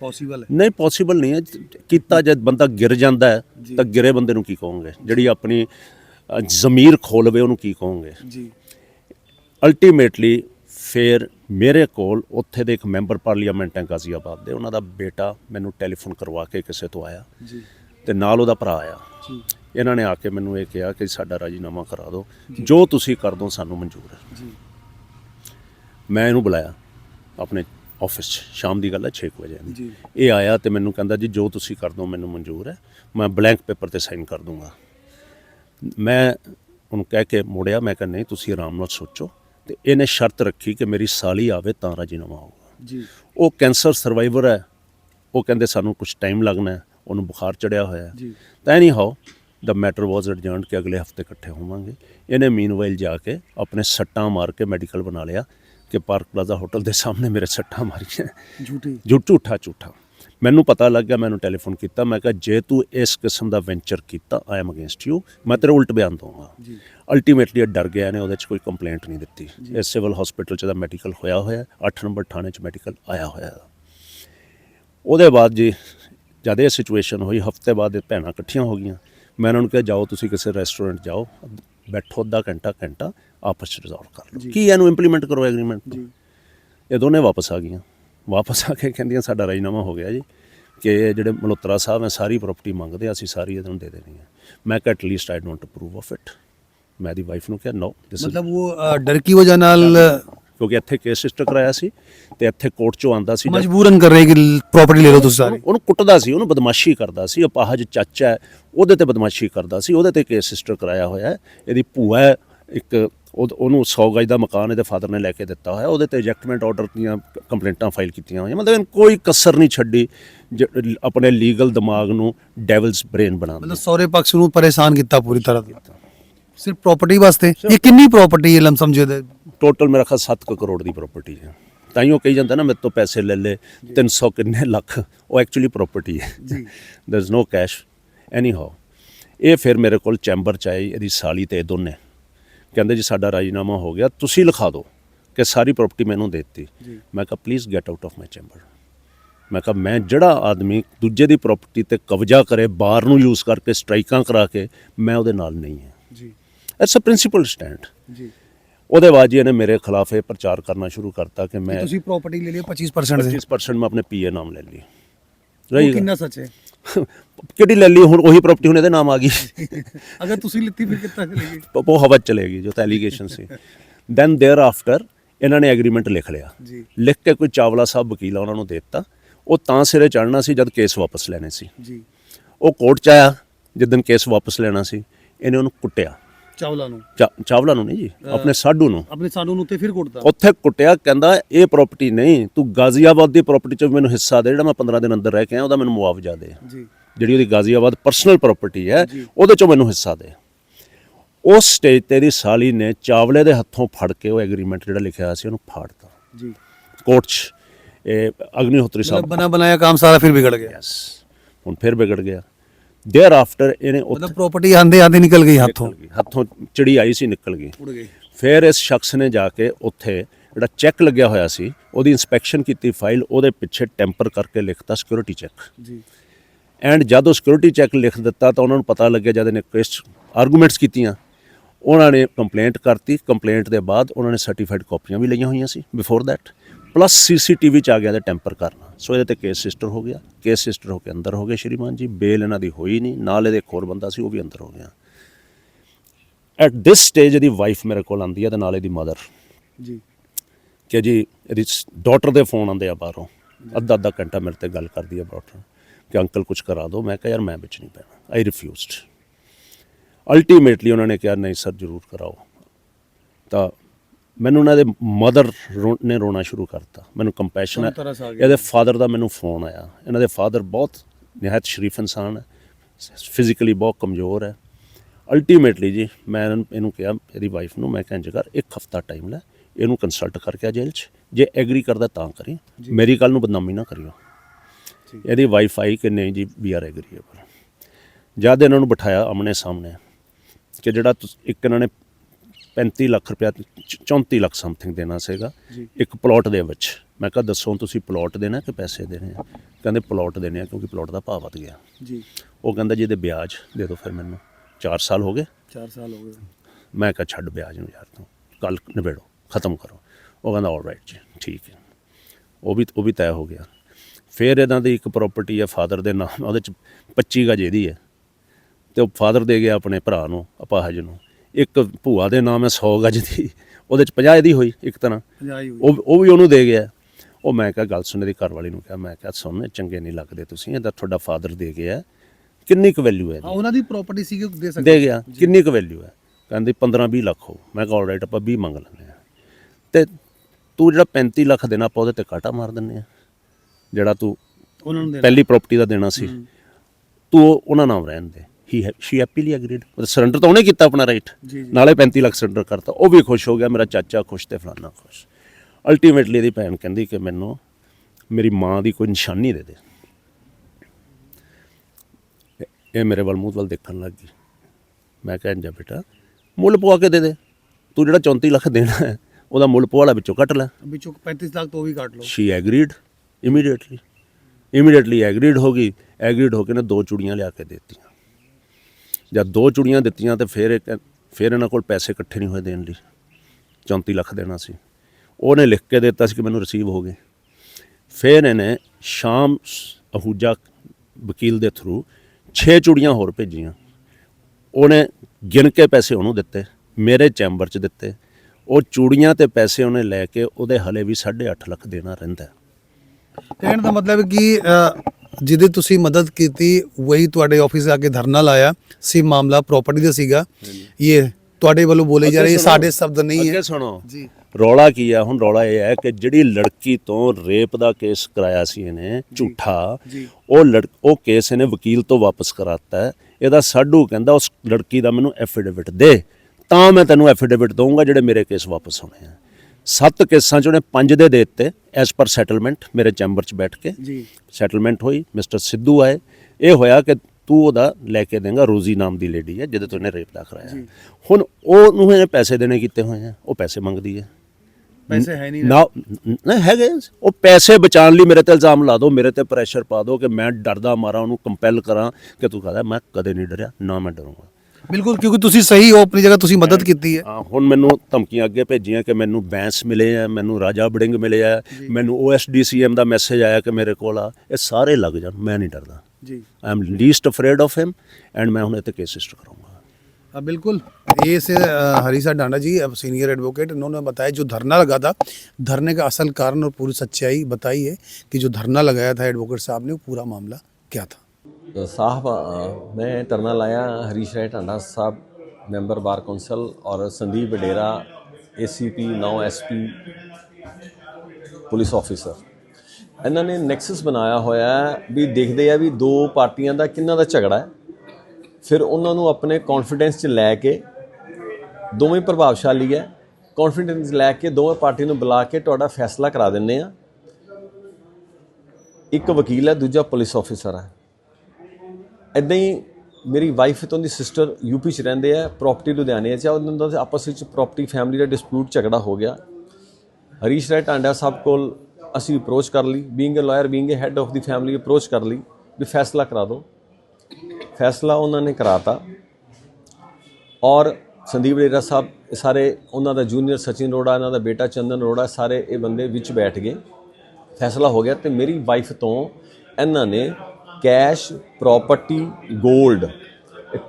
ਪੋਸੀਬਲ ਹੈ? ਨਹੀਂ ਪੋਸੀਬਲ ਨਹੀਂ ਹੈ। ਕੀਤਾ ਜਦ ਬੰਦਾ ਗਿਰ ਜਾਂਦਾ ਹੈ। ਤਾਂ ਗਿਰੇ ਬੰਦੇ ਨੂੰ ਕੀ ਕਹੋਗੇ? ਜਿਹੜੀ ਆਪਣੀ ਜ਼ਮੀਰ ਖੋਲਵੇ ਉਹਨੂੰ ਕੀ ਕਹੋਗੇ? ਜੀ। ਅਲਟੀਮੇਟਲੀ ਫਿਰ ਮੇਰੇ ਕੋਲ ਉੱਥੇ ਦੇ ਇੱਕ ਮੈਂਬਰ ਪਾਰਲੀਮੈਂਟ ਹੈ ਗਾਜ਼ੀਆਬਾਦ ਦੇ ਉਹਨਾਂ ਦਾ ਬੇਟਾ ਮੈਨੂੰ ਟੈਲੀਫੋਨ ਕਰਵਾ ਕੇ ਕਿਸੇ ਤੋਂ ਆਇਆ ਜੀ। ਤੇ ਨਾਲ ਉਹਦਾ ਭਰਾ ਆਇਆ। ਜੀ। ਇਹਨਾਂ ਨੇ ਆ ਕੇ ਮੈਨੂੰ ਇਹ ਕਿਹਾ ਕਿ ਸਾਡਾ ਰਾਜੀਨਾਮਾ ਕਰਾ ਦਿਓ ਜੋ। ਤੁਸੀਂ ਕਰ ਦੋ ਸਾਨੂੰ ਮਨਜ਼ੂਰ ਹੈ। ਜੀ। ਮੈਂ ਇਹਨੂੰ ਬੁਲਾਇਆ ਆਪਣੇ ਆਫਿਸ 'ਚ ਸ਼ਾਮ ਦੀ ਗੱਲ ਹੈ 6 ਵਜੇ ਦੀ ਜੀ। ਇਹ ਆਇਆ ਤੇ ਮੈਨੂੰ ਕਹਿੰਦਾ ਜੀ ਜੋ ਤੁਸੀਂ ਕਰ ਦੋ ਮੈਨੂੰ ਮਨਜ਼ੂਰ ਹੈ ਮੈਂ ਬਲੈਂਕ ਪੇਪਰ ਤੇ ਸਾਈਨ ਕਰ ਦੂੰਗਾ। ਮੈਂ ਉਹਨੂੰ ਕਹਿ ਕੇ ਮੋੜਿਆ ਮੈਂ ਕਿਹਾ ਨਹੀਂ ਤੁਸੀਂ ਆਰਾਮ ਨਾਲ ਸੋਚੋ ਤੇ ਇਹਨੇ ਸ਼ਰਤ ਰੱਖੀ ਕਿ ਮੇਰੀ ਸਾਲੀ ਆਵੇ ਤਾਂ ਰਾਜੀਨਾਮਾ ਹੋਊਗਾ। ਜੀ। ਉਹ ਕੈਂਸਰ ਸਰਵਾਈਵਰ ਹੈ। ਉਹ ਕਹਿੰਦੇ ਸਾਨੂੰ ਕੁਝ ਟਾਈਮ ਲੱਗਣਾ ਹੈ। ਉਹਨੂੰ ਬੁਖਾਰ ਚੜਿਆ ਹੋਇਆ ਹੈ। ਜੀ। ਤਾਂ ਐਨੀ ਹਾਓ ਦਾ ਮੈਟਰ ਵਾਸ ਐਡਜਰਨਡ ਕਿ ਅਗਲੇ ਹਫ਼ਤੇ ਇਕੱਠੇ ਹੋਵਾਂਗੇ। ਇਹਨੇ ਮੀਨਵਾਈਲ ਜਾ ਕੇ ਆਪਣੇ ਸੱਟਾਂ ਮਾਰ ਕੇ ਮੈਡੀਕਲ ਬਣਾ ਲਿਆ ਕਿ ਪਾਰਕ ਪਲਾਜ਼ਾ ਹੋਟਲ ਦੇ ਸਾਹਮਣੇ ਮੇਰੇ ਸੱਟਾਂ ਮਾਰੀਆਂ। ਝੂਠ ਝੂਠਾ ਝੂਠਾ। ਮੈਨੂੰ ਪਤਾ ਲੱਗ ਗਿਆ ਮੈਨੂੰ ਟੈਲੀਫੋਨ ਕੀਤਾ ਮੈਂ ਕਿਹਾ ਜੇ ਤੂੰ ਇਸ ਕਿਸਮ ਦਾ ਵੈਂਚਰ ਕੀਤਾ ਆਈ ਐਮ ਅਗੇਂਸਟ ਯੂ ਮੈਂ ਤੇਰੇ ਉਲਟ ਬਿਆਨ ਦਊਂਗਾ। ਜੀ। ਅਲਟੀਮੇਟਲੀ ਡਰ ਗਿਆ ਨੇ ਉਹਦੇ 'ਚ ਕੋਈ ਕੰਪਲੇਂਟ ਨਹੀਂ ਦਿੱਤੀ। ਇਹ ਸਿਵਲ ਹਸਪੀਟਲ 'ਚ ਦਾ ਮੈਡੀਕਲ ਹੋਇਆ ਹੋਇਆ 8 ਨੰਬਰ ਥਾਣੇ 'ਚ ਮੈਡੀਕਲ ਆਇਆ ਹੋਇਆ। ਉਹਦੇ ਬਾਅਦ ਜੀ ਜਦ ਇਹ ਸਿਚੁਏਸ਼ਨ ਹੋਈ ਹਫ਼ਤੇ ਬਾਅਦ ਇਹ ਭੈਣਾਂ ਇਕੱਠੀਆਂ ਹੋ ਗਈਆਂ। ਮੈਂ ਉਹਨਾਂ ਨੂੰ ਕਿਹਾ ਜਾਓ ਤੁਸੀਂ ਕਿਸੇ ਰੈਸਟੋਰੈਂਟ ਜਾਓ ਬੈਠੋ ਅੱਧਾ ਘੰਟਾ ਘੰਟਾ ਆਪਸ 'ਚ ਰਿਜ਼ੋਲਵ ਕਰ ਲਓ। ਕੀ ਇਹਨੂੰ ਇੰਪਲੀਮੈਂਟ ਕਰੋ ਐਗਰੀਮੈਂਟ ਜੀ। ਇਹ ਦੋਨੇ ਵਾਪਸ ਆ ਗਈਆਂ। ਵਾਪਸ ਆ ਕੇ ਕਹਿੰਦੀਆਂ ਸਾਡਾ ਰਾਜੀਨਾਮਾ ਹੋ ਗਿਆ ਜੀ ਕਿ ਜਿਹੜੇ ਮਲਹੋਤਰਾ ਸਾਹਿਬ ਹੈ ਸਾਰੀ ਪ੍ਰਾਪਰਟੀ ਮੰਗਦੇ ਆ, ਅਸੀਂ ਸਾਰੀ ਇਹਨਾਂ ਨੂੰ ਦੇ ਦੇਣੀ ਹੈ ਮੈਂ ਕਿਹਾ at least I don't approve of it ਮੈਂ ਦੀ ਵਾਈਫ ਨੂੰ ਕਿਹਾ ਨੋ ਦਿਸ ਮਤਲਬ ਉਹ ਅ, ਡਰ ਕੀ ਵਜ੍ਹਾ ਨਾਲ ਕਿਉਂਕਿ ਇੱਥੇ ਕੇਸ ਰਜਿਸਟਰ ਕਰਾਇਆ ਸੀ ਤੇ ਇੱਥੇ ਕੋਰਟ ਚੋਂ ਆਂਦਾ ਸੀ ਜਦ- ਮਜਬੂਰਨ ਕਰ ਰਹੇ ਕਿ ਪ੍ਰਾਪਰਟੀ ਲੈ ਲਓ ਤੁਸੀਂ ਸਾਰੀ। ਉਹਨੂੰ- ਉਹਨੂੰ ਕੁੱਟਦਾ ਸੀ ਉਹਨੂੰ ਬਦਮਾਸ਼ੀ ਕਰਦਾ ਸੀ ਅਪਾਹਜ ਚਾਚਾ ਹੈ ਉਹਦੇ ਤੇ ਬਦਮਾਸ਼ੀ ਕਰਦਾ ਸੀ ਉਹਦੇ ਤੇ ਕੇਸ ਰਜਿਸਟਰ ਕਰਾਇਆ ਹੋਇਆ ਹੈ ਇਹਦੀ ਭੂਆ ਹੈ ਇੱਕ ਉਹ- ਉਹਨੂੰ 100 ਗਜ ਦਾ ਮਕਾਨ ਇਹਦੇ ਫਾਦਰ ਨੇ ਲੈ ਕੇ ਦਿੱਤਾ ਹੋਇਆ। ਉਹਦੇ ਤੇ ਐਜੈਕਟਮੈਂਟ ਆਰਡਰ ਦੀਆਂ ਕੰਪਲੇਂਟਾਂ ਫਾਈਲ ਕੀਤੀਆਂ ਹੋਈਆਂ। ਮਤਲਬ ਕੋਈ ਕਸਰ ਨਹੀਂ ਛੱਡੀ ਜ- ਆਪਣੇ ਲੀਗਲ ਦਿਮਾਗ ਨੂੰ ਡੈਵਲਸ ਬ੍ਰੇਨ ਬਣਾਉਣ ਮਤਲਬ ਦੀ। ਸੌਰੇ ਪਕਸ਼ ਨੂੰ ਪਰੇਸ਼ਾਨ ਕੀਤਾ ਪੂਰੀ ਤਰ੍ਹਾਂ ਸਿਰਫ ਪ੍ਰਾਪਰਟੀ ਵਾਸਤੇ? ਇਹ ਕਿੰਨੀ ਪ੍ਰਾਪਰਟੀ ਹੈ ਲਮਸਮ ਜਿਹਦੇ? ਟੋਟਲ ਮੇਰਾ ਖਿਆਲ 7 ਕਰੋੜ ਦੀ ਪ੍ਰਾਪਰਟੀ ਹੈ। ਤਾਂ ਹੀ ਉਹ ਕਹੀ ਜਾਂਦਾ ਨਾ ਮੇਰੇ ਤੋਂ ਪੈਸੇ ਲੈ ਲੈ 300 ਕਿੰਨੇ ਲੱਖ ਉਹ ਐਕਚੁਅਲੀ ਪ੍ਰਾਪਰਟੀ ਹੈ। ਜੀ। ਇਜ਼ ਨੋ ਕੈਸ਼ ਐਨੀ ਹਾਓ ਇਹ ਫਿਰ ਮੇਰੇ ਕੋਲ ਚੈਂਬਰ ਚ ਆਈ ਇਹਦੀ ਸਾਲੀ ਤੇ ਦੋਨੇ। ਕਹਿੰਦੇ ਜੀ ਸਾਡਾ ਰਾਜੀਨਾਮਾ ਹੋ ਗਿਆ ਤੁਸੀਂ ਲਿਖਾ ਦਿਓ ਕਿ ਸਾਰੀ ਪ੍ਰਾਪਰਟੀ ਮੈਨੂੰ ਦੇ ਦਿੱਤੀ। ਮੈਂ ਕਿਹਾ please get out of my chamber ਮੈਂ ਕਿਹਾ ਮੈਂ ਜਿਹੜਾ ਆਦਮੀ ਦੂਜੇ ਦੀ ਪ੍ਰਾਪਰਟੀ ਤੇ ਕਬਜ਼ਾ ਕਰੇ ਬਾਰ ਨੂੰ ਯੂਜ਼ ਕਰਕੇ ਸਟ੍ਰਾਈਕਾਂ ਕਰਾ ਕੇ ਮੈਂ ਉਹਦੇ ਨਾਲ ਨਹੀਂ ਹਾਂ। ਜੀ। ਇਟਸ ਅ ਪ੍ਰਿੰਸੀਪਲ ਸਟੈਂਡ ਜੀ। ਉਹਦੇ ਬਾਅਦ ਜੀ ਇਹਨੇ ਮੇਰੇ ਖਿਲਾਫ ਇਹ ਪ੍ਰਚਾਰ ਕਰਨਾ ਸ਼ੁਰੂ ਕਰਤਾ ਕਿ ਮੈਂ ਤੁਸੀਂ ਪ੍ਰਾਪਰਟੀ ਲੈ ਲਈ 25% ਦੇ। 25% ਮੈਂ ਆਪਣੇ ਪੀਏ ਨਾਮ ਲੈ ਲਈ। ਰਹੀ। ਕਿੰਨਾ ਸੱਚ ਹੈ? ਕਿਹੜੀ ਲੈ ਲਈ ਹੁਣ ਉਹੀ ਪ੍ਰਾਪਰਟੀ ਹੁਣ ਇਹਦੇ ਨਾਮ ਆ ਗਈ ਅਗਰ ਤੁਸੀਂ ਲਿੱਤੀ ਫਿਰ ਕਿੱਥੇ ਚਲੇਗੀ ਪ- ਉਹ ਹਵਾ 'ਚ ਚਲੇਗੀ ਜੋ ਤਾਂ ਐਲੀਗੇਸ਼ਨ ਸੀ ਦੈਨ देयर ਆਫਟਰ ਇਹਨਾਂ ਨੇ ਐਗਰੀਮੈਂਟ ਲਿਖ ਲਿਆ ਜੀ ਲਿਖ ਕੇ ਕੋਈ ਚਾਵਲਾ ਸਾਹਿਬ ਵਕੀਲ ਆ ਉਹਨਾਂ ਨੂੰ ਦੇ ਦਿੱਤਾ ਉਹ ਤਾਂ ਸਿਰੇ ਚੜਨਾ ਸੀ ਜਦ ਕੇਸ ਵਾਪਸ ਲੈਣੇ ਸੀ ਜੀ ਉਹ ਕੋਰਟ 'ਚ ਆਇਆ ਜਿੱਦਨ ਕੇਸ ਵਾਪਸ ਲੈਣਾ ਸੀ ਇਹਨੇ ਉਹਨੂੰ ਕੁੱਟਿਆ ਚਾਵਲਾ ਨੂੰ। ਚਾ- ਚਾਵਲਾ ਨੂੰ ਨਹੀਂ ਜੀ ਆਪਣੇ ਸਾਡੂ ਨੂੰ। ਆਪਣੇ ਸਾਨੂੰ ਨੂੰ ਉੱਤੇ ਫਿਰ ਕੁੱਟਦਾ ਉੱਥੇ ਕੁੱਟਿਆ ਕਹਿੰਦਾ ਇਹ ਪ੍ਰਾਪਰਟੀ ਨਹੀਂ ਤੂੰ ਗਾਜ਼ੀਆਬਾਦ ਦੀ ਪ੍ਰਾਪਰਟੀ 'ਚ ਮੈਨੂੰ ਹਿੱਸਾ ਦੇ ਜਿਹੜਾ ਮੈਂ 15 ਦਿਨ ਅੰਦਰ ਰਹਿ ਕੇ ਆਇਆ ਉਹਦਾ ਮੈਨੂੰ ਮੁਆਵਜ਼ਾ ਦੇ। ਜੀ। ਜਿਹੜੀ ਉਹਦੀ ਗਾਜ਼ੀਆਬਾਦ ਪਰਸਨਲ ਪ੍ਰਾਪਰਟੀ ਹੈ ਉਹਦੇ 'ਚੋਂ ਮੈਨੂੰ ਹਿੱਸਾ ਦੇ। ਉਸ ਸਟੇਜ ਤੇ ਦੀ ਸਾਲੀ ਨੇ ਚਾਵਲੇ ਦੇ ਹੱਥੋਂ ਫੜ ਕੇ ਉਹ ਐਗਰੀਮੈਂਟ ਜਿਹੜਾ ਲਿਖਿਆ ਹੋਇਆ ਸੀ ਉਹਨੂੰ ਫਾੜਤਾ। ਜੀ। ਕੋਰਟ 'ਚ ਇਹ ਅਗਨੀਹੋਤਰੀ ਸਾਹਿਬ ਬਣਾ ਬਣਾਇਆ ਕੰਮ ਸਾਰਾ ਫਿਰ ਵਿਗੜ ਗਿਆ। ਹੁਣ ਫਿਰ ਵਿਗੜ ਗਿਆ। देयर ਆਫਟਰ ਇਹਨੇ ਉੱਥੇ ਮਤਲਬ ਪ੍ਰਾਪਰਟੀ ਆਂਦੇ ਆਂਦੇ ਨਿਕਲ ਗਈ ਹੱਥੋਂ ਨਿਕਲ ਗਈ ਹੱਥੋਂ ਚਿੜੀ ਆਈ ਸੀ ਨਿਕਲ ਗਈ ਉੜ ਗਈ ਫਿਰ ਇਸ ਸ਼ਖਸ ਨੇ ਜਾ ਕੇ ਉੱਥੇ ਜਿਹੜਾ ਚੈੱਕ ਲੱਗਿਆ ਹੋਇਆ ਸੀ ਉਹਦੀ ਇਨਸਪੈਕਸ਼ਨ ਕੀਤੀ ਫਾਈਲ ਉਹਦੇ ਪਿੱਛੇ ਟੈਂਪਰ ਕਰਕੇ ਲਿਖਤਾ ਸਿਕਿਉਰਿਟੀ ਚੈੱਕ ਜੀ ਐਂਡ ਜਦ ਉਹ ਸਿਕਿਉਰਿਟੀ ਚੈੱਕ ਲਿਖ ਦਿੱਤਾ ਤਾਂ ਉਹਨਾਂ ਨੂੰ ਪਤਾ ਲੱਗਿਆ ਜਦ ਇਹਨੇ ਕੇਸ ਆਰਗੂਮੈਂਟਸ ਕੀਤੀਆਂ ਉਹਨਾਂ ਨੇ ਕੰਪਲੇਂਟ ਕਰਤੀ ਕੰਪਲੇਂਟ ਦੇ ਬਾਅਦ ਉਹਨਾਂ ਨੇ ਸਰਟੀਫਾਈਡ ਕਾਪੀਆਂ ਵੀ ਲਈਆਂ ਹੋਈਆਂ ਸੀ ਬਿਫੋਰ ਥੈਟ ਪਲੱਸ ਸੀਸੀਟੀਵੀ ਚ ਆ ਗਿਆ ਤੇ ਟੈਂਪਰ ਕਰਨਾ। ਸੋ ਇਹਦੇ ਤੇ ਕੇਸ ਸਿਸਟਰ ਹੋ ਗਿਆ। ਕੇਸ ਸਿਸਟਰ ਹੋ ਕੇ ਅੰਦਰ ਹੋ ਗਏ ਸ਼੍ਰੀਮਾਨ ਜੀ। ਬੇਲ ਇਹਨਾਂ ਦੀ ਹੋਈ ਨਹੀਂ। ਨਾਲ ਇਹਦੇ ਇੱਕ ਹੋਰ ਬੰਦਾ ਸੀ ਉਹ ਵੀ ਅੰਦਰ ਹੋ ਗਿਆ। ਐਟ ਦਿਸ ਸਟੇਜ ਇਹਦੀ ਵਾਈਫ ਮੇਰੇ ਕੋਲ ਆਂਦੀ ਹੈ ਤੇ ਨਾਲ ਇਹਦੀ ਮਦਰ ਜੀ। ਕਿ ਜੀ ਇਹਦੀ ਡਾਟਰ ਦੇ ਫੋਨ ਆਉਂਦੇ ਆ ਬਾਹਰੋਂ। ਅੱਧਾ ਅੱਧਾ ਘੰਟਾ ਮੇਰੇ ਤੇ ਗੱਲ ਕਰਦੀ ਆ ਡਾਟਰ ਕਿ ਅੰਕਲ ਕੁਝ ਕਰਾ ਦਿਓ ਮੈਂ ਕਿਹਾ ਯਾਰ ਮੈਂ ਵਿੱਚ ਨਹੀਂ ਪੈਣਾ। ਆਈ ਰਿਫਿਊਜ਼ਡ ਅਲਟੀਮੇਟਲੀ ਉਹਨਾਂ ਨੇ ਕਿਹਾ ਨਹੀਂ ਸਰ ਜ਼ਰੂਰ ਕਰਾਓ। ਤਾਂ ਮੈਨੂੰ ਉਹਨਾਂ ਦੇ ਮਦਰ ਨੇ ਰੋਣਾ ਸ਼ੁਰੂ ਕਰਤਾ। ਮੈਨੂੰ ਕੰਪੈਸ਼ਨ ਹੈ। ਇਹਦੇ ਫਾਦਰ ਦਾ ਮੈਨੂੰ ਫੋਨ ਆਇਆ। ਇਹਨਾਂ ਦੇ ਫਾਦਰ ਬਹੁਤ ਨਿਹਾਇਤ ਸ਼ਰੀਫ ਇਨਸਾਨ ਹੈ। ਫਿਜ਼ੀਕਲੀ ਬਹੁਤ ਕਮਜ਼ੋਰ ਹੈ। ਅਲਟੀਮੇਟਲੀ ਜੀ ਮੈਂ ਇਹਨੂੰ- ਕਿਹਾ ਇਹਦੀ ਵਾਈਫ ਨੂੰ ਮੈਂ ਕਹਿੰਜ ਕਰ ਇੱਕ ਹਫਤਾ ਟਾਈਮ ਲੈ ਇਹਨੂੰ ਕੰਸਲਟ ਕਰਕੇ ਆ ਜੇਲ੍ਹ 'ਚ। ਜੇ ਐਗਰੀ ਕਰਦਾ ਤਾਂ ਕਰੀ। ਮੇਰੀ ਕੱਲ ਨੂੰ ਬਦਨਾਮੀ ਨਾ ਕਰਿਓ। ਇਹਦੀ ਵਾਈਫ ਆਈ ਕਿ ਨਹੀਂ ਜੀ ਵੀ ਆਰ ਐਗਰੀਏਬਲ ਜਦ ਇਹਨਾਂ ਨੂੰ ਬਿਠਾਇਆ ਆਮਣੇ ਸਾਹਮਣੇ ਕਿ ਜਿਹੜਾ ਇੱਕ ਇਹਨਾਂ ਨੇ 35 ਲੱਖ ਰੁਪਇਆ 34 ਲੱਖ ਸਮਥਿੰਗ ਦੇਣਾ ਸੀਗਾ। ਇੱਕ ਪਲਾਟ ਦੇ ਵਿੱਚ। ਮੈਂ ਕਿਹਾ ਦੱਸੋ ਤੁਸੀਂ ਪਲਾਟ ਦੇਣਾ ਕਿ ਪੈਸੇ ਦੇਣੇ ਆ? ਕਹਿੰਦੇ ਪਲਾਟ ਦੇਣੇ ਆ ਕਿਉਂਕਿ ਪਲਾਟ ਦਾ ਭਾਅ ਵਧ ਗਿਆ। ਜੀ। ਉਹ ਕਹਿੰਦਾ ਜੀ ਇਹਦੇ ਵਿਆਜ ਦੇ ਦਿਓ ਫਿਰ ਮੈਨੂੰ। 4 ਸਾਲ ਹੋ ਗਏ। 4 ਸਾਲ ਹੋ ਗਏ। ਮੈਂ ਕਿਹਾ ਛੱਡ ਵਿਆਜ ਨੂੰ ਯਾਰ ਤੂੰ। ਕੱਲ ਨਿਬੇੜੋ ਖਤਮ ਕਰੋ। ਉਹ ਕਹਿੰਦਾ ਆਲਰਾਈਟ ਜੀ ਠੀਕ ਹੈ। ਉਹ ਵੀ ਉਹ ਵੀ ਤੈਅ ਹੋ ਗਿਆ। ਫਿਰ ਇਹਨਾਂ ਦੀ ਇੱਕ ਪ੍ਰਾਪਰਟੀ ਹੈ ਫਾਦਰ ਦੇ ਨਾਮ ਉਹਦੇ ਚ 25 ਗਜ ਇਹਦੀ ਹੈ। ਤੇ ਉਹ ਫਾਦਰ ਦੇ ਗਿਆ ਆਪਣੇ ਭਰਾ ਨੂੰ ਅਪਾਹਜ ਨੂੰ। ਇੱਕ ਭੂਆ ਦੇ ਨਾਮ ਹੈ 100 ਗਜ ਦੀ ਉਹਦੇ ਚ 50 ਇਹਦੀ ਹੋਈ ਇੱਕ ਤਰ੍ਹਾਂ। 50 ਹੀ ਹੋਈ। ਉਹ ਉਹ ਵੀ ਉਹਨੂੰ ਦੇ ਗਿਆ। ਉਹ ਮੈਂ ਕਿਹਾ ਗੱਲ ਸੁਣ ਦੀ ਘਰ ਵਾਲੀ ਨੂੰ ਕਿਹਾ ਮੈਂ ਕਿਹਾ ਸੁਣ ਚੰਗੇ ਨਹੀਂ ਲੱਗਦੇ ਤੁਸੀਂ ਇਹਦਾ ਤੁਹਾਡਾ ਫਾਦਰ ਦੇ ਗਿਆ। ਕਿੰਨੀ ਕੁ ਵੈਲਿਊ ਹੈ ਇਹਦੀ? ਉਹਨਾਂ ਦੀ ਪ੍ਰਾਪਰਟੀ ਸੀ ਦੇ ਸਕਦੇ। ਦੇ ਗਿਆ। ਕਿੰਨੀ ਕੁ ਵੈਲਿਊ ਹੈ? ਕਹਿੰਦੀ 15 20 ਲੱਖ ਹੋ। ਮੈਂ ਕਿਹਾ ਆਲਰਾਈਟ ਆਪਾਂ 20 ਮੰਗ ਲੈਂਦੇ ਆ ਤੇ ਤੂੰ ਜਿਹੜਾ 35 ਲੱਖ ਦੇਣਾ ਆਪਾਂ ਉਹਦੇ ਤੇ ਕਾਟਾ ਮਾਰ ਦਿੰਦੇ ਆ ਜਿਹੜਾ ਤੂੰ ਉਹਨਾਂ ਨੂੰ ਦੇਣਾ। ਪਹਿਲੀ ਪ੍ਰਾਪਰਟੀ ਦਾ ਦੇਣਾ ਸੀ। ਤੂੰ ਉਹ- ਉਹਨਾਂ ਨਾਮ ਰਹਿਣ ਦੇ। He she happily agreed surrender ਤਾਂ ਉਹਨੇ ਕੀਤਾ ਆਪਣਾ ਰਾਈਟ। ਨਾਲੇ 35 ਲੱਖ ਸਰੈਂਡਰ ਕਰਤਾ। ਉਹ ਵੀ ਖੁਸ਼ ਹੋ ਗਿਆ ਮੇਰਾ ਚਾਚਾ ਖੁਸ਼ ਤੇ ਫਲਾਨਾ ਖੁਸ਼। ਅਲਟੀਮੇਟਲੀ ਇਹਦੀ ਭੈਣ ਕਹਿੰਦੀ ਕਿ ਮੈਨੂੰ ਮੇਰੀ ਮਾਂ ਦੀ ਕੋਈ ਨਿਸ਼ਾਨੀ ਦੇ ਦੇ। ਇਹ- ਮੇਰੇ ਵੱਲ ਮੂੰਹ ਵੱਲ ਦੇਖਣ ਲੱਗ ਗਈ। ਮੈਂ ਕਿਹਾ ਜਾ ਬੇਟਾ ਮੁੱਲ ਪਵਾ ਕੇ ਦੇ ਦੇ। ਤੂੰ ਜਿਹੜਾ 34 ਲੱਖ ਦੇਣਾ ਹੈ ਉਹਦਾ ਮੁੱਲ ਪਵਾਲਾ ਵਿੱਚੋਂ ਕੱਟ ਲੈ। ਵਿੱਚੋਂ 35 ਲੱਖ ਤੋਂ ਵੀ ਕੱਟ ਲਓ। She agreed immediately immediately agreed ਹੋ ਗਈ। ਐਗਰੀਡ ਹੋ ਕੇ ਨੇ ਦੋ ਚੂੜੀਆਂ ਲਿਆ ਕੇ ਦਿੱਤੀਆਂ। ਜਦ ਦੋ ਚੂੜੀਆਂ ਦਿੱਤੀਆਂ ਤੇ ਫਿਰ ਇੱਕ ਫਿਰ ਇਹਨਾਂ ਕੋਲ ਪੈਸੇ ਇਕੱਠੇ ਨਹੀਂ ਹੋਏ ਦੇਣ ਲਈ। 34 ਲੱਖ ਦੇਣਾ ਸੀ। ਉਹਨੇ ਲਿਖ ਕੇ ਦਿੱਤਾ ਸੀ ਕਿ ਮੈਨੂੰ ਰਿਸੀਵ ਹੋ ਗਏ। ਫਿਰ ਇਹਨੇ ਸ਼ਾਮ ਸ- ਅਹੂਜਾ ਵਕੀਲ ਦੇ ਥਰੂ 6 ਚੂੜੀਆਂ ਹੋਰ ਭੇਜੀਆਂ। ਉਹਨੇ ਗਿਣ ਕੇ ਪੈਸੇ ਉਹਨੂੰ ਦਿੱਤੇ, ਮੇਰੇ ਚੈਂਬਰ 'ਚ ਦਿੱਤੇ। ਉਹ ਚੂੜੀਆਂ ਤੇ ਪੈਸੇ ਉਹਨੇ ਲੈ ਕੇ ਉਹਦੇ ਹਲੇ ਵੀ 8.5 ਲੱਖ ਦੇਣਾ ਰਹਿੰਦਾ। ਹੈ। ਕਹਿਣ ਦਾ ਮਤਲਬ ਕਿ ਜਿਹਦੇ ਤੁਸੀਂ ਮਦਦ ਕੀਤੀ ਵਹੀ ਤੁਹਾਡੇ ਆਫਿਸ ਆ ਕੇ ਧਰਨਾ ਲਾਇਆ ਸੀ ਮਾਮਲਾ ਪ੍ਰਾਪਰਟੀ ਦਾ ਸੀਗਾ। ਇਹ ਤੁਹਾਡੇ ਵੱਲੋਂ ਬੋਲੇ ਜਾ ਰਹੇ। ਸਾਡੇ ਸ਼ਬਦ ਨਹੀਂ ਹੈ। ਅੱਗੇ ਸੁਣੋ। ਜੀ। ਰੌਲਾ ਕੀ ਹੈ ਹੁਣ ਰੌਲਾ ਇਹ ਹੈ ਕਿ ਜਿਹੜੀ ਲੜਕੀ ਤੋਂ ਰੇਪ ਦਾ ਕੇਸ ਕਰਾਇਆ ਸੀ ਇਹਨੇ ਝੂਠਾ। ਉਹ ਲੜ ਉਹ ਕੇਸ ਇਹਨੇ ਵਕੀਲ ਤੋਂ ਵਾਪਸ ਕਰਾਤਾ ਇਹਦਾ ਸਾਡੂ ਕਹਿੰਦਾ ਉਸ ਲੜਕੀ ਦਾ ਮੈਨੂੰ ਐਫੀਡੇਵਿਟ ਦੇ। ਤਾਂ ਮੈਂ ਤੈਨੂੰ ਐਫੀਡੇਵਿਟ ਦਊਂਗਾ ਜਿਹੜੇ ਮੇਰੇ ਕੇਸ ਵਾਪਸ ਹੋਣੇ ਆ। ਸੱਤ ਕੇਸਾਂ ਚ ਉਹਨੇ ਪੰਜ ਦੇ ਦੇ ਦਿੱਤੇ ਐਸ ਪਰ ਸੈਟਲਮੈਂਟ ਮੇਰੇ ਚੈਂਬਰ ਚ ਬੈਠ ਕੇ। ਜੀ। ਸੈਟਲਮੈਂਟ ਹੋਈ ਮਿਸਟਰ ਸਿੱਧੂ ਆਏ। ਇਹ ਹੋਇਆ ਕਿ ਤੂੰ ਉਹਦਾ ਲੈ ਕੇ ਦੇਂਗਾ ਰੋਜ਼ੀ ਨਾਮ ਦੀ ਲੇਡੀ ਹੈ ਜਿਹਦੇ ਤੋਂ ਇਹਨੇ ਰੇਪ ਦਾ ਕਰਾਇਆ। ਹੁਣ ਉਹ ਨੂੰ ਇਹਨੇ ਪੈਸੇ ਦੇਣੇ ਕੀਤੇ ਹੋਏ ਆ ਉਹ ਪੈਸੇ ਮੰਗਦੀ ਹੈ। ਪੈਸੇ ਹੈ ਨਹੀਂ ਨਾ ਹੈਗੇ। ਉਹ ਪੈਸੇ ਬਚਾਉਣ ਲਈ ਮੇਰੇ ਤੇ ਇਲਜ਼ਾਮ ਲਾ ਦਿਓ ਮੇਰੇ ਤੇ ਪ੍ਰੈਸ਼ਰ ਪਾ ਦਿਓ ਕਿ ਮੈਂ ਡਰਦਾ ਮਾਰਾ ਉਹਨੂੰ ਕੰਪੈਲ ਕਰਾਂ ਕਿ ਤੂੰ ਕਹਦਾ ਮੈਂ ਕਦੇ ਨਹੀਂ ਡਰਿਆ ਨਾ ਮੈਂ ਡਰੂੰਗਾ। ਬਿਲਕੁਲ ਕਿਉਂਕਿ ਤੁਸੀਂ ਸਹੀ ਹੋ ਆਪਣੀ ਜਗ੍ਹਾ ਤੁਸੀਂ ਮਦਦ ਕੀਤੀ ਹੈ ਹਾਂ, ਹੁਣ ਮੈਨੂੰ ਧਮਕੀਆਂ ਅੱਗੇ ਭੇਜੀਆਂ ਕਿ ਮੈਨੂੰ ਬੈਂਸ ਮਿਲੇ ਆ ਮੈਨੂੰ ਰਾਜਾ ਬੜਿੰਗ ਮਿਲੇ ਆ ਮੈਨੂੰ ਓਐਸਡੀਸੀਐਮ ਦਾ ਮੈਸੇਜ ਆਇਆ ਕਿ ਮੇਰੇ ਕੋਲ ਆ ਇਹ ਸਾਰੇ ਲੱਗ ਜਾਣ ਮੈਂ ਨਹੀਂ ਡਰਦਾ ਜੀ I am least afraid of him and ਮੈਂ ਹੁਣ ਇਹ ਤੇ ਕੇਸ ਰਜਿਸਟਰ ਕਰਾਉਂਗਾ हाँ, बिल्कुल ये से अ, हरीसा डांडा जी अब सीनियर एडवोकेट इन्होंने बताया जो धरना लगा था धरने का असल कारण और पूरी सच्चाई बताई है कि जो धरना लगाया था एडवोकेट साहब ने वो पूरा मामला क्या था साहब अ, मैं धरना लाया हरीश राय टांडा साहब मेंबर बार काउंसिल और संदीप वडेरा एसीपी नौ एसपी ਪੁਲਿਸ ਆਫੀਸਰ ਇਹਨਾਂ ਨੇ ਨੈਕਸਸ ਬਣਾਇਆ ਹੋਇਆ ਹੈ ਵੀ ਦੇਖਦੇ ਆ ਵੀ ਦੋ ਪਾਰਟੀਆਂ ਦਾ ਕਿੰਨਾ ਦਾ ਝਗੜਾ ਹੈ ਫਿਰ ਉਹਨਾਂ ਨੂੰ ਆਪਣੇ ਕੌਨਫੀਡੈਂਸ 'ਚ ਲੈ ਕੇ ਦੋਵੇਂ ਪ੍ਰਭਾਵਸ਼ਾਲੀ ਹੈ ਕੌਨਫੀਡੈਂਸ ਲੈ ਕੇ ਦੋਵੇਂ ਪਾਰਟੀ ਨੂੰ ਬੁਲਾ ਕੇ ਤੁਹਾਡਾ ਫੈਸਲਾ ਕਰਾ ਦਿੰਨੇ ਆ ਇੱਕ ਵਕੀਲ ਹੈ ਦੂਜਾ ਪੁਲਿਸ ਆਫੀਸਰ ਹੈ ਇਦਾਂ ਹੀ ਮੇਰੀ ਵਾਈਫ ਤੋਂ ਦੀ ਸਿਸਟਰ ਯੂਪੀ ਚ ਰਹਿੰਦੇ ਆ ਪ੍ਰਾਪਰਟੀ ਲੁਧਿਆਣੇ ਚ ਆ, ਉਹਨਾਂ ਦਾ ਆਪਸ ਵਿੱਚ ਪ੍ਰਾਪਰਟੀ ਫੈਮਿਲੀ ਦਾ ਡਿਸਪਿਊਟ ਝਗੜਾ ਹੋ ਗਿਆ। ਹਰੀਸ਼ ਰਾਏ ਟਾਂਡਾ ਸਾਹਿਬ ਕੋਲ ਅਸੀਂ ਅਪਰੋਚ ਕਰ ਲਈ। Being a lawyer being a head of the family approach ਕਰ ਲਈ ਵੀ ਫੈਸਲਾ ਕਰਾ ਦਿਓ। ਫੈਸਲਾ ਉਹਨਾਂ ਨੇ ਕਰਾਤਾ। ਔਰ ਸੰਦੀਪ ਡੇਰਾ ਸਾਹਿਬ ਸਾਰੇ ਉਹਨਾਂ ਦਾ ਜੂਨੀਅਰ ਸਚਿਨ ਰੋੜਾ ਇਹਨਾਂ ਦਾ ਬੇਟਾ ਚੰਦਨ ਰੋੜਾ ਸਾਰੇ ਇਹ ਬੰਦੇ ਵਿੱਚ ਬੈਠ ਗਏ। ਫੈਸਲਾ ਹੋ ਗਿਆ ਤੇ ਮੇਰੀ ਵਾਈਫ ਤੋਂ ਇਹਨਾਂ ਨੇ ਕੈਸ਼, ਪ੍ਰਾਪਰਟੀ 골ਡ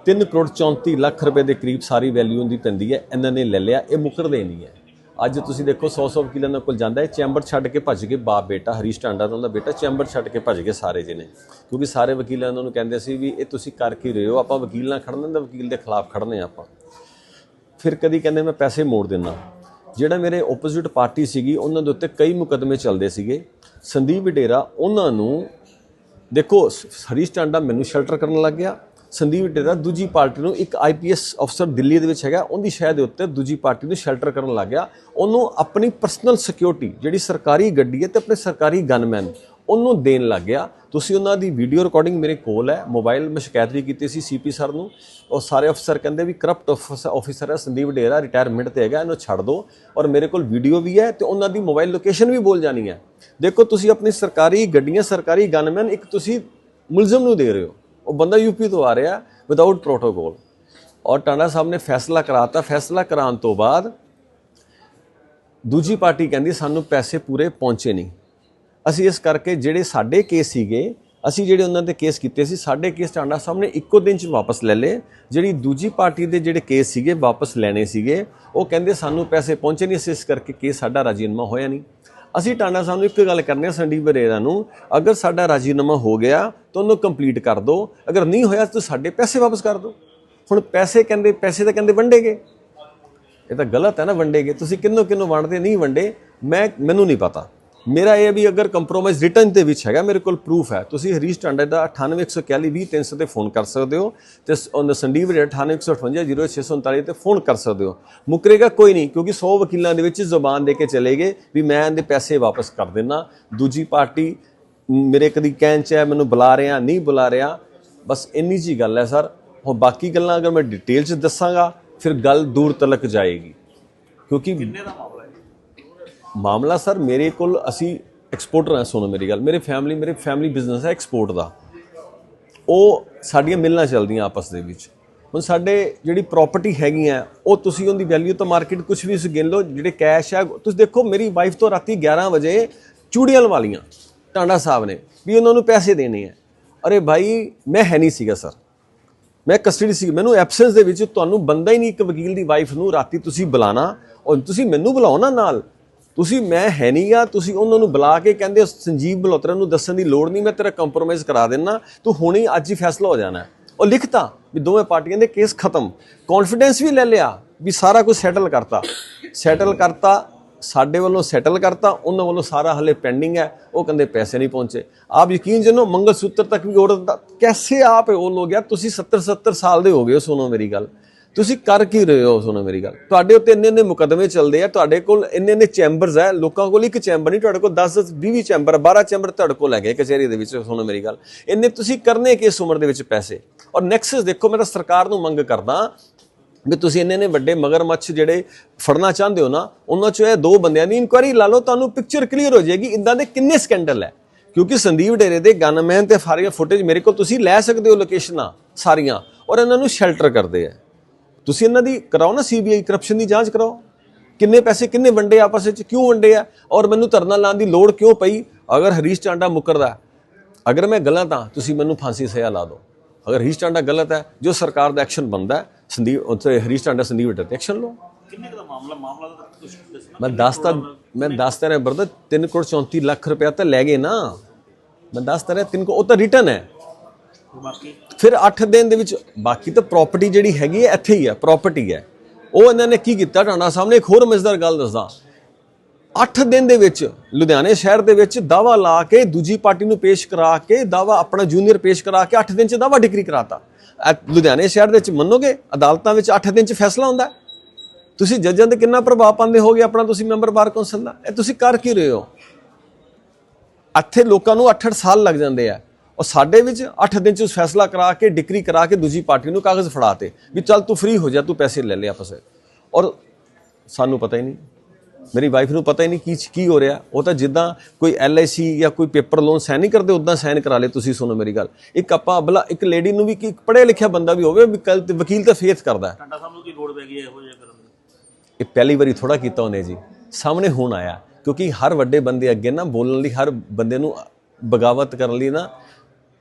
3 ਕਰੋੜ 34 ਲੱਖ ਰੁਪਏ ਦੇ ਕਰੀਬ ਸਾਰੀ ਵੈਲਿਊ ਦੀ ਪੈਂਦੀ ਹੈ। ਇਹਨਾਂ ਨੇ ਲੈ ਲਿਆ, ਇਹ ਮੁਕਰਦੇ ਨਹੀਂ ਹੈ। ਅੱਜ ਤੁਸੀਂ ਦੇਖੋ 100 100 ਵਕੀਲਾਂ ਦੇ ਕੋਲ ਜਾਂਦਾ ਹੈ। ਚੈਂਬਰ ਛੱਡ ਕੇ ਭੱਜ ਗਏ ਬਾਪ ਬੇਟਾ, ਹਰੀਸ਼ ਟਾਂਡਾ ਦਾ ਉਹਦਾ ਬੇਟਾ, ਚੈਂਬਰ ਛੱਡ ਕੇ ਭੱਜ ਗਏ ਸਾਰੇ ਜਿਹਨੇ ਕਿਉਂਕਿ ਸਾਰੇ ਵਕੀਲਾਂ ਉਹਨਾਂ ਨੂੰ ਕਹਿੰਦੇ ਸੀ ਵੀ ਇਹ ਤੁਸੀਂ ਕਰ ਕੀ ਰਹੇ ਹੋ? ਆਪਾਂ ਵਕੀਲ ਨਾਲ ਖੜਨਾ ਤਾਂ ਵਕੀਲ ਦੇ ਖਿਲਾਫ ਖੜਨੇ ਆ ਆਪਾਂ। ਫਿਰ ਕਦੀ ਕਹਿੰਦੇ, ਮੈਂ ਪੈਸੇ ਮੋੜ ਦਿੰਦਾ। ਜਿਹੜਾ ਮੇਰੇ ਆਪੋਜ਼ਿਟ ਪਾਰਟੀ ਸੀਗੀ, ਉਹਨਾਂ ਦੇ ਉੱਤੇ ਕਈ ਮੁਕਦਮੇ ਚੱਲਦੇ ਸੀਗੇ। ਸੰਦੀਪ ਡੇਰਾ, ਉਹਨਾਂ ਨੂੰ ਦੇਖੋ ਸ- ਹਰੀਸ਼ ਟਾਂਡਾ ਮੈਨੂੰ ਸ਼ੈਲਟਰ ਕਰਨ ਲੱਗ ਗਿਆ। ਸੰਦੀਪ ਡੇਰਾ ਦੂਜੀ ਪਾਰਟੀ ਨੂੰ ਇੱਕ ਆਈਪੀਐਸ ਅਫਸਰ ਦਿੱਲੀ ਦੇ ਵਿੱਚ ਹੈਗਾ। ਉਹਦੀ ਸ਼ਹਿ ਦੇ ਉੱਤੇ ਦੂਜੀ ਪਾਰਟੀ ਨੂੰ ਸ਼ੈਲਟਰ ਕਰਨ ਲੱਗ ਗਿਆ। ਉਹਨੂੰ ਆਪਣੀ ਪਰਸਨਲ ਸਿਕਿਉਰਿਟੀ ਜਿਹੜੀ ਸਰਕਾਰੀ ਗੱਡੀ ਹੈ ਤੇ ਆਪਣੇ ਸਰਕਾਰੀ ਗਨਮੈਨ ਉਹਨੂੰ ਦੇਣ ਲੱਗ ਗਿਆ। ਤੁਸੀਂ ਉਹਨਾਂ ਦੀ ਵੀਡੀਓ ਰਿਕਾਰਡਿੰਗ ਮੇਰੇ ਕੋਲ ਹੈ। ਮੋਬਾਈਲ ਮੈਂ ਸ਼ਿਕਾਇਤ ਵੀ ਕੀਤੀ ਸੀ ਸੀਪੀ ਸਰ ਨੂੰ। ਔਰ ਸਾਰੇ ਅਫਸਰ ਕਹਿੰਦੇ ਵੀ ਕਰਪਟ ਆਫੀਸਰ ਹੈ, ਸੰਦੀਪ ਡੇਰਾ ਰਿਟਾਇਰਮੈਂਟ ਤੇ ਹੈਗਾ, ਇਹਨੂੰ ਛੱਡ ਦਿਓ ਔਰ ਮੇਰੇ ਕੋਲ ਵੀਡੀਓ ਵੀ ਹੈ ਤੇ ਉਹਨਾਂ ਦੀ ਮੋਬਾਈਲ ਲੋਕੇਸ਼ਨ ਵੀ ਬੋਲ ਜਾਣੀ ਹੈ। ਦੇਖੋ, ਤੁਸੀਂ ਆਪਣੀ ਸਰਕਾਰੀ ਗੱਡੀਆਂ, ਸਰਕਾਰੀ ਗਨਮੈਨ ਇੱਕ ਤੁਸੀਂ ਮੁਲਜ਼ਮ ਨੂੰ ਦੇ ਰਹੇ ਹੋ। ਉਹ ਬੰਦਾ ਯੂਪੀ ਤੋਂ ਆ ਰਿਹਾ ਵਿਦਆਊਟ ਪ੍ਰੋਟੋਕੋਲ ਔਰ ਟਾਂਡਾ ਸਾਹਿਬ ਨੇ ਫੈਸਲਾ ਕਰਾਤਾ। ਫੈਸਲਾ ਕਰਾਉਣ ਤੋਂ ਬਾਅਦ ਦੂਜੀ ਪਾਰਟੀ ਕਹਿੰਦੀ, ਸਾਨੂੰ ਪੈਸੇ ਪੂਰੇ ਪਹੁੰਚੇ ਨਹੀਂ। ਅਸੀਂ ਇਸ ਕਰਕੇ ਜਿਹੜੇ ਸਾਡੇ ਕੇਸ ਸੀਗੇ, ਅਸੀਂ ਜਿਹੜੇ ਉਹਨਾਂ ਤੇ ਕੇਸ ਕੀਤੇ ਸੀ, ਸਾਡੇ ਕੇਸ ਟਾਂਡਾ ਸਾਹਿਬ ਨੇ ਇੱਕੋ ਦਿਨ ਚ ਵਾਪਸ ਲੈ ਲਏ। ਜਿਹੜੀ ਦੂਜੀ ਪਾਰਟੀ ਦੇ ਜਿਹੜੇ ਕੇਸ ਸੀਗੇ, ਵਾਪਸ ਲੈਣੇ ਸੀਗੇ। ਉਹ ਕਹਿੰਦੇ ਸਾਨੂੰ ਪੈਸੇ ਪਹੁੰਚੇ ਨਹੀਂ, ਅਸੀਂ ਇਸ ਕਰਕੇ ਕੇਸ ਸਾਡਾ ਰਾਜੀਨਾਮਾ ਹੋਇਆ ਨਹੀਂ। ਅਸੀਂ ਟਾਂਡਾ ਸਾਹਿਬ ਨੂੰ ਇੱਕ ਗੱਲ ਕਰਨੀ ਹੈ ਸੰਦੀਪ ਬਰੇਰਾ ਨੂੰ, ਅਗਰ ਸਾਡਾ ਰਾਜੀਨਾਮਾ ਹੋ ਗਿਆ, ਤਾਂ ਉਹਨੂੰ ਕੰਪਲੀਟ ਕਰ ਦਿਓ ਅਗਰ ਨਹੀਂ ਹੋਇਆ, ਤਾਂ ਸਾਡੇ ਪੈਸੇ ਵਾਪਸ ਕਰ ਦਿਓ ਹੁਣ ਪੈਸੇ ਕਹਿੰਦੇ, ਪੈਸੇ ਤਾਂ ਕਹਿੰਦੇ ਵੰਡੇਗੇ ਇਹ ਤਾਂ ਗਲਤ ਹੈ ਨਾ ਵੰਡੇਗੇ ਤੁਸੀਂ ਕਿੰਨੋ ਕਿੰਨੋ ਵੰਡਦੇ, ਨਹੀਂ ਵੰਡੇ, ਮੈਂ, ਮੈਨੂੰ ਨਹੀਂ ਪਤਾ। ਮੇਰਾ ਇਹ ਵੀ ਅਗਰ ਕੰਪਰੋਮਾਈਜ਼ ਰਿਟਰਨ ਦੇ ਵਿੱਚ ਹੈਗਾ, ਮੇਰੇ ਕੋਲ ਪ੍ਰੂਫ ਹੈ। ਤੁਸੀਂ ਹਰੀਸ਼ ਟਾਂਡਾ ਦਾ 9814120300 ਤੇ ਫੋਨ ਕਰ ਸਕਦੇ ਹੋ ਤੇ ਸ- ਉਹਦਾ ਸੰਦੀਪ ਦੇ 9815500639 ਤੇ ਫੋਨ ਕਰ ਸਕਦੇ ਹੋ। ਮੁਕਰੇਗਾ ਕੋਈ ਨਹੀਂ, ਕਿਉਂਕਿ 100 ਵਕੀਲਾਂ ਦੇ ਵਿੱਚ ਜ਼ੁਬਾਨ ਦੇ ਕੇ ਚਲੇ ਗਏ ਵੀ ਮੈਂ ਇਹਦੇ ਪੈਸੇ ਵਾਪਸ ਕਰ ਦੇਣਾ ਦੂਜੀ ਪਾਰਟੀ ਮੇਰੇ ਕਦੀ ਕਹਿਣ ਚ ਹੈ, ਮੈਨੂੰ ਬੁਲਾ ਰਿਹਾ, ਨਹੀਂ ਬੁਲਾ ਰਿਹਾ। ਬਸ ਇੰਨੀ ਜੀ ਗੱਲ ਹੈ ਸਰ। ਹੁਣ ਬਾਕੀ ਗੱਲਾਂ ਅਗਰ ਮੈਂ ਡਿਟੇਲ ਚ ਦੱਸਾਂਗਾ, ਫਿਰ ਗੱਲ ਦੂਰ ਤੱਕ ਜਾਏਗੀ। ਕਿਉਂਕਿ ਕਿੰਨੇ ਦਾ ਮਾਮਲਾ ਸਰ ਮੇਰੇ ਕੋਲ ਅਸੀਂ ਐਕਸਪੋਰਟਰ ਹਾਂ ਸੁਣੋ ਮੇਰੀ ਗੱਲ। ਮੇਰੇ ਫੈਮਿਲੀ ਮੇਰੇ ਫੈਮਿਲੀ ਬਿਜ਼ਨਸ ਹੈ ਐਕਸਪੋਰਟ ਦਾ। ਉਹ ਸਾਡੀਆਂ ਮਿਲਣਾ ਚੱਲਦੀਆਂ ਆਪਸ ਦੇ ਵਿੱਚ। ਹੁਣ ਸਾਡੇ ਜਿਹੜੀ ਪ੍ਰਾਪਰਟੀ ਹੈਗੀਆਂ ਉਹ ਤੁਸੀਂ ਉਹਦੀ ਵੈਲਿਊ ਤਾਂ ਮਾਰਕੀਟ ਕੁਝ ਵੀ ਗਿਣ ਲਓ, ਜਿਹੜੇ ਕੈਸ਼ ਹੈ, ਤੁਸੀਂ ਦੇਖੋ ਮੇਰੀ ਵਾਈਫ ਤੋਂ ਰਾਤੀ 11 ਵਜੇ ਚੂੜੀਆਂ ਲਵਾਲੀਆਂ ਟਾਂਡਾ ਸਾਹਿਬ ਨੇ ਵੀ ਉਹਨਾਂ ਨੂੰ ਪੈਸੇ ਦੇਣੇ ਆ ਅਰੇ ਭਾਈ, ਮੈਂ ਹੈ ਨਹੀਂ ਸੀਗਾ ਸਰ। ਮੈਂ ਕਸਟਡੀ ਸੀ ਮੈਨੂੰ ਐਬਸੈਂਸ ਦੇ ਵਿੱਚ ਤੁਹਾਨੂੰ ਬੰਦਾ ਹੀ ਨਹੀਂ ਇੱਕ ਵਕੀਲ ਦੀ ਵਾਈਫ ਨੂੰ ਰਾਤੀ ਤੁਸੀਂ ਬੁਲਾਣਾ ਔਰ ਤੁਸੀਂ ਮੈਨੂੰ ਬੁਲਾਓ ਨਾ ਨਾਲ। ਤੁਸੀਂ ਮੈਂ ਹੈ ਨਹੀਂਗਾ ਤੁਸੀਂ ਉਹਨਾਂ ਨੂੰ ਬੁਲਾ ਕੇ ਕਹਿੰਦੇ ਸੰਜੀਵ ਬਲੋਤਰਾ ਨੂੰ ਦੱਸਣ ਦੀ ਲੋੜ ਨਹੀਂ, ਮੈਂ ਤੇਰਾ ਕੰਪਰੋਮਾਈਜ਼ ਕਰਾ ਦੇਣਾ ਤੂੰ ਹੁਣੇ ਅੱਜ ਹੀ ਫੈਸਲਾ ਹੋ ਜਾਣਾ। ਉਹ ਲਿਖਤਾ ਵੀ ਦੋਵੇਂ ਪਾਰਟੀਆਂ ਦੇ ਕੇਸ ਖਤਮ। ਕੌਨਫੀਡੈਂਸ ਵੀ ਲੈ ਲਿਆ ਵੀ ਸਾਰਾ ਕੁਝ ਸੈਟਲ ਕਰਤਾ। ਸੈਟਲ ਕਰਤਾ, ਸਾਡੇ ਵੱਲੋਂ ਸੈਟਲ ਕਰਤਾ, ਉਹਨਾਂ ਵੱਲੋਂ ਸਾਰਾ ਹਲੇ ਪੈਂਡਿੰਗ ਹੈ, ਉਹ ਕਹਿੰਦੇ ਪੈਸੇ ਨਹੀਂ ਪਹੁੰਚੇ। ਆਪ ਯਕੀਨ ਜਨੋ ਮੰਗਲ ਸੂਤਰ ਤੱਕ ਵੀ ਔਰਤ ਦਾ ਕੈਸੇ ਆਪ ਉਹ ਲੋਗ ਗਿਆ ਤੁਸੀਂ 70 70 ਸਾਲ ਦੇ ਹੋ ਗਏ ਹੋ, ਸੁਣੋ ਮੇਰੀ ਗੱਲ। ਤੁਸੀਂ ਕਰ ਕੀ ਰਹੇ ਹੋ ਸੁਣੋ ਮੇਰੀ ਗੱਲ। ਤੁਹਾਡੇ ਉੱਤੇ ਇੰਨੇ ਇੰਨੇ ਮੁਕਦਮੇ ਚੱਲਦੇ ਆ, ਤੁਹਾਡੇ ਕੋਲ ਇੰਨੇ ਇੰਨੇ ਚੈਂਬਰਸ ਹੈ ਲੋਕਾਂ ਕੋਲ ਇੱਕ ਚੈਂਬਰ ਨਹੀਂ, ਤੁਹਾਡੇ ਕੋਲ 10 10 20 20 ਚੈਂਬਰ 12 ਚੈਂਬਰ ਤੁਹਾਡੇ ਕੋਲ ਹੈਗੇ ਕਚਹਿਰੀ ਦੇ ਵਿੱਚ, ਸੁਣੋ ਮੇਰੀ ਗੱਲ। ਇੰਨੇ ਤੁਸੀਂ ਕਰਨੇ ਕਿ ਇਸ ਉਮਰ ਦੇ ਵਿੱਚ ਪੈਸੇ? ਔਰ ਨੈਕਸਸ ਦੇਖੋ, ਮੈਂ ਤਾਂ ਸਰਕਾਰ ਨੂੰ ਮੰਗ ਕਰਦਾ ਵੀ ਤੁਸੀਂ ਇੰਨੇ ਨੇ ਵੱਡੇ ਮਗਰਮੱਛ ਜਿਹੜੇ ਫੜਨਾ ਚਾਹੁੰਦੇ ਹੋ ਨਾ, ਉਹਨਾਂ ਚੋਂ ਇਹ ਦੋ ਬੰਦਿਆਂ ਦੀ ਇਨਕੁਆਇਰੀ ਲਾ ਲਓ, ਤੁਹਾਨੂੰ ਪਿਕਚਰ ਕਲੀਅਰ ਹੋ ਜਾਏਗੀ, ਇੰਦਾਂ ਦੇ ਕਿੰਨੇ ਸਕੈਂਡਲ ਹੈ? ਕਿਉਂਕਿ ਸੰਦੀਪ ਡੇਰੇ ਦੇ ਗਨਮੈਨ ਤੇ ਸਾਰੀਆਂ ਫੁਟੇਜ ਮੇਰੇ ਕੋਲ ਤੁਸੀਂ ਲੈ ਸਕਦੇ ਹੋ ਲੋਕੇਸ਼ਨਾਂ ਸਾਰੀਆਂ, ਔਰ ਇਹਨਾਂ ਨੂੰ ਸ਼ੈਲਟਰ ਕਰਦੇ ਆ। ਤੁਸੀਂ ਇਹਨਾਂ ਦੀ ਕਰਾਓ ਨਾ ਸੀਬੀਆਈ ਕਰਪਸ਼ਨ ਦੀ ਜਾਂਚ ਕਰਾਓ। ਕਿੰਨੇ ਪੈਸੇ ਕਿੰਨੇ ਵੰਡੇ ਆਪਸ ਵਿੱਚ ਕਿਉਂ ਵੰਡੇ ਆ? ਔਰ ਮੈਨੂੰ ਧਰਨਾ ਲਾਉਣ ਦੀ ਲੋੜ ਕਿਉਂ ਪਈ? ਅਗਰ ਹਰੀਸ਼ ਚਾਂਡਾ ਮੁਕਰਦਾ ਅਗਰ ਮੈਂ ਗਲਤ ਹਾਂ ਤੁਸੀਂ ਮੈਨੂੰ ਫਾਂਸੀ ਸਜ਼ਾ ਲਾ ਦਿਓ। ਅਗਰ ਹਰੀਸ਼ ਟਾਂਡਾ ਗਲਤ ਹੈ ਜੋ ਸਰਕਾਰ ਦਾ ਐਕਸ਼ਨ ਬੰਦਾ ਹੈ ਸੰਦੀਪ ਉੱਥੇ ਹਰੀਸ਼ ਟਾਂਡਾ ਸੰਦੀਪ ਵੇਟਰ ਤੇ ਐਕਸ਼ਨ ਲਓ। ਕਿੰਨੇ ਦਾ ਮਾਮਲਾ ਮਾਮਲਾ ਤਾਂ ਕੁਝ ਮੈਂ ਦੱਸਦਾ ਮੈਂ ਦੱਸਦਾ ਰਿਹਾ ਬਰਦਰ 3 ਕਰੋੜ 34 ਲੱਖ ਰੁਪਇਆ ਤਾਂ ਲੈ ਗਏ ਨਾ। ਮੈਂ ਦੱਸਦਾ ਰਿਹਾ 3 ਕੋ ਉਹ ਤਾਂ ਰਿਟਰਨ ਹੈ। ਫਿਰ 8 ਦਿਨ ਦੇ ਵਿੱਚ ਬਾਕੀ ਤਾਂ ਪ੍ਰਾਪਰਟੀ ਜਿਹੜੀ ਹੈਗੀ ਹੈ, ਇੱਥੇ ਹੀ ਹੈ ਪ੍ਰਾਪਰਟੀ ਹੈ। ਉਹ ਇਹਨਾਂ ਨੇ ਕੀ ਕੀਤਾ ਟਾਣਾ ਸਾਹਮਣੇ, ਇੱਕ ਹੋਰ ਮਜ਼ੇਦਾਰ ਗੱਲ ਦੱਸਦਾ। 8 ਦਿਨ ਦੇ ਵਿੱਚ ਲੁਧਿਆਣੇ ਸ਼ਹਿਰ ਦੇ ਵਿੱਚ ਦਾਵਾ ਲਾ ਕੇ ਦੂਜੀ ਪਾਰਟੀ ਨੂੰ ਪੇਸ਼ ਕਰਾ ਕੇ ਦਾਵਾ ਆਪਣਾ ਜੂਨੀਅਰ ਪੇਸ਼ ਕਰਾ ਕੇ 8 ਦਿਨ ਚ ਦਾਵਾ ਡਿਗਰੀ ਕਰਾਤਾ। ਇਹ ਲੁਧਿਆਣੇ ਸ਼ਹਿਰ ਦੇ ਵਿੱਚ ਮੰਨੋਗੇ, ਅਦਾਲਤਾਂ ਵਿੱਚ 8 ਦਿਨ ਚ ਫੈਸਲਾ ਹੁੰਦਾ ਤੁਸੀਂ ਜੱਜਾਂ ਤੇ ਕਿੰਨਾ ਪ੍ਰਭਾਵ ਪਾਉਂਦੇ ਹੋਗੇ ਆਪਣਾ ਤੁਸੀਂ ਮੈਂਬਰ ਬਾਰ ਕੌਂਸਲ ਦਾ? ਇਹ ਤੁਸੀਂ ਕਰ ਕੀ ਰਹੇ ਹੋ? ਇੱਥੇ ਲੋਕਾਂ ਨੂੰ 8-8 ਸਾਲ ਲੱਗ ਜਾਂਦੇ ਆ। ਔਰ ਸਾਡੇ ਵਿੱਚ 8 ਦਿਨ ਚ ਫੈਸਲਾ ਕਰਾ ਕੇ ਡਿਕਰੀ ਕਰਾ ਕੇ ਦੂਜੀ ਪਾਰਟੀ ਨੂੰ ਕਾਗਜ਼ ਫੜਾਤੇ ਵੀ ਚੱਲ ਤੂੰ ਫ੍ਰੀ ਹੋ ਜਾ ਤੂੰ ਪੈਸੇ ਲੈ ਲੈ ਆਪਸ ਵਿੱਚ। ਔਰ ਸਾਨੂੰ ਪਤਾ ਹੀ ਨਹੀਂ। ਮੇਰੀ ਵਾਈਫ ਨੂੰ ਪਤਾ ਹੀ ਨਹੀਂ ਕੀ ਕੀ ਹੋ ਰਿਹਾ। ਉਹ ਤਾਂ ਜਿੱਦਾਂ ਕੋਈ ਐਲਆਈਸੀ ਜਾਂ ਕੋਈ ਪੇਪਰ ਲੋਨ ਸਾਈਨ ਨਹੀਂ ਕਰਦੇ ਉਦਾਂ ਸਾਈਨ ਕਰਾ ਲੇ ਤੁਸੀਂ ਸੁਣੋ ਮੇਰੀ ਗੱਲ। ਇੱਕ ਆਪਾਂ ਅਬਲਾ ਇੱਕ ਲੇਡੀ ਨੂੰ ਵੀ ਕਿ ਪੜ੍ਹਿਆ ਲਿਖਿਆ ਬੰਦਾ ਵੀ ਹੋਵੇ ਵੀ ਕੱਲ ਤੇ ਵਕੀਲ ਤਾਂ ਫੇਥ ਕਰਦਾ। ਟਾਂਡਾ ਸਾਹਿਬ ਨੂੰ ਕੀ ਲੋੜ ਪੈ ਗਈ ਇਹੋ ਜਿਹਾ ਕਰਨ ਇਹ ਪਹਿਲੀ ਵਾਰੀ ਥੋੜਾ ਕੀਤਾ ਉਹਨੇ ਜੀ। ਸਾਹਮਣੇ ਹੁਣ ਆਇਆ। ਕਿਉਂਕਿ ਹਰ ਵੱਡੇ ਬੰਦੇ ਅੱਗੇ ਨਾ ਬੋਲਣ ਲਈ ਹਰ ਬੰਦੇ ਨੂੰ ਬਗਾਵਤ ਕਰਨ ਲਈ ਨਾ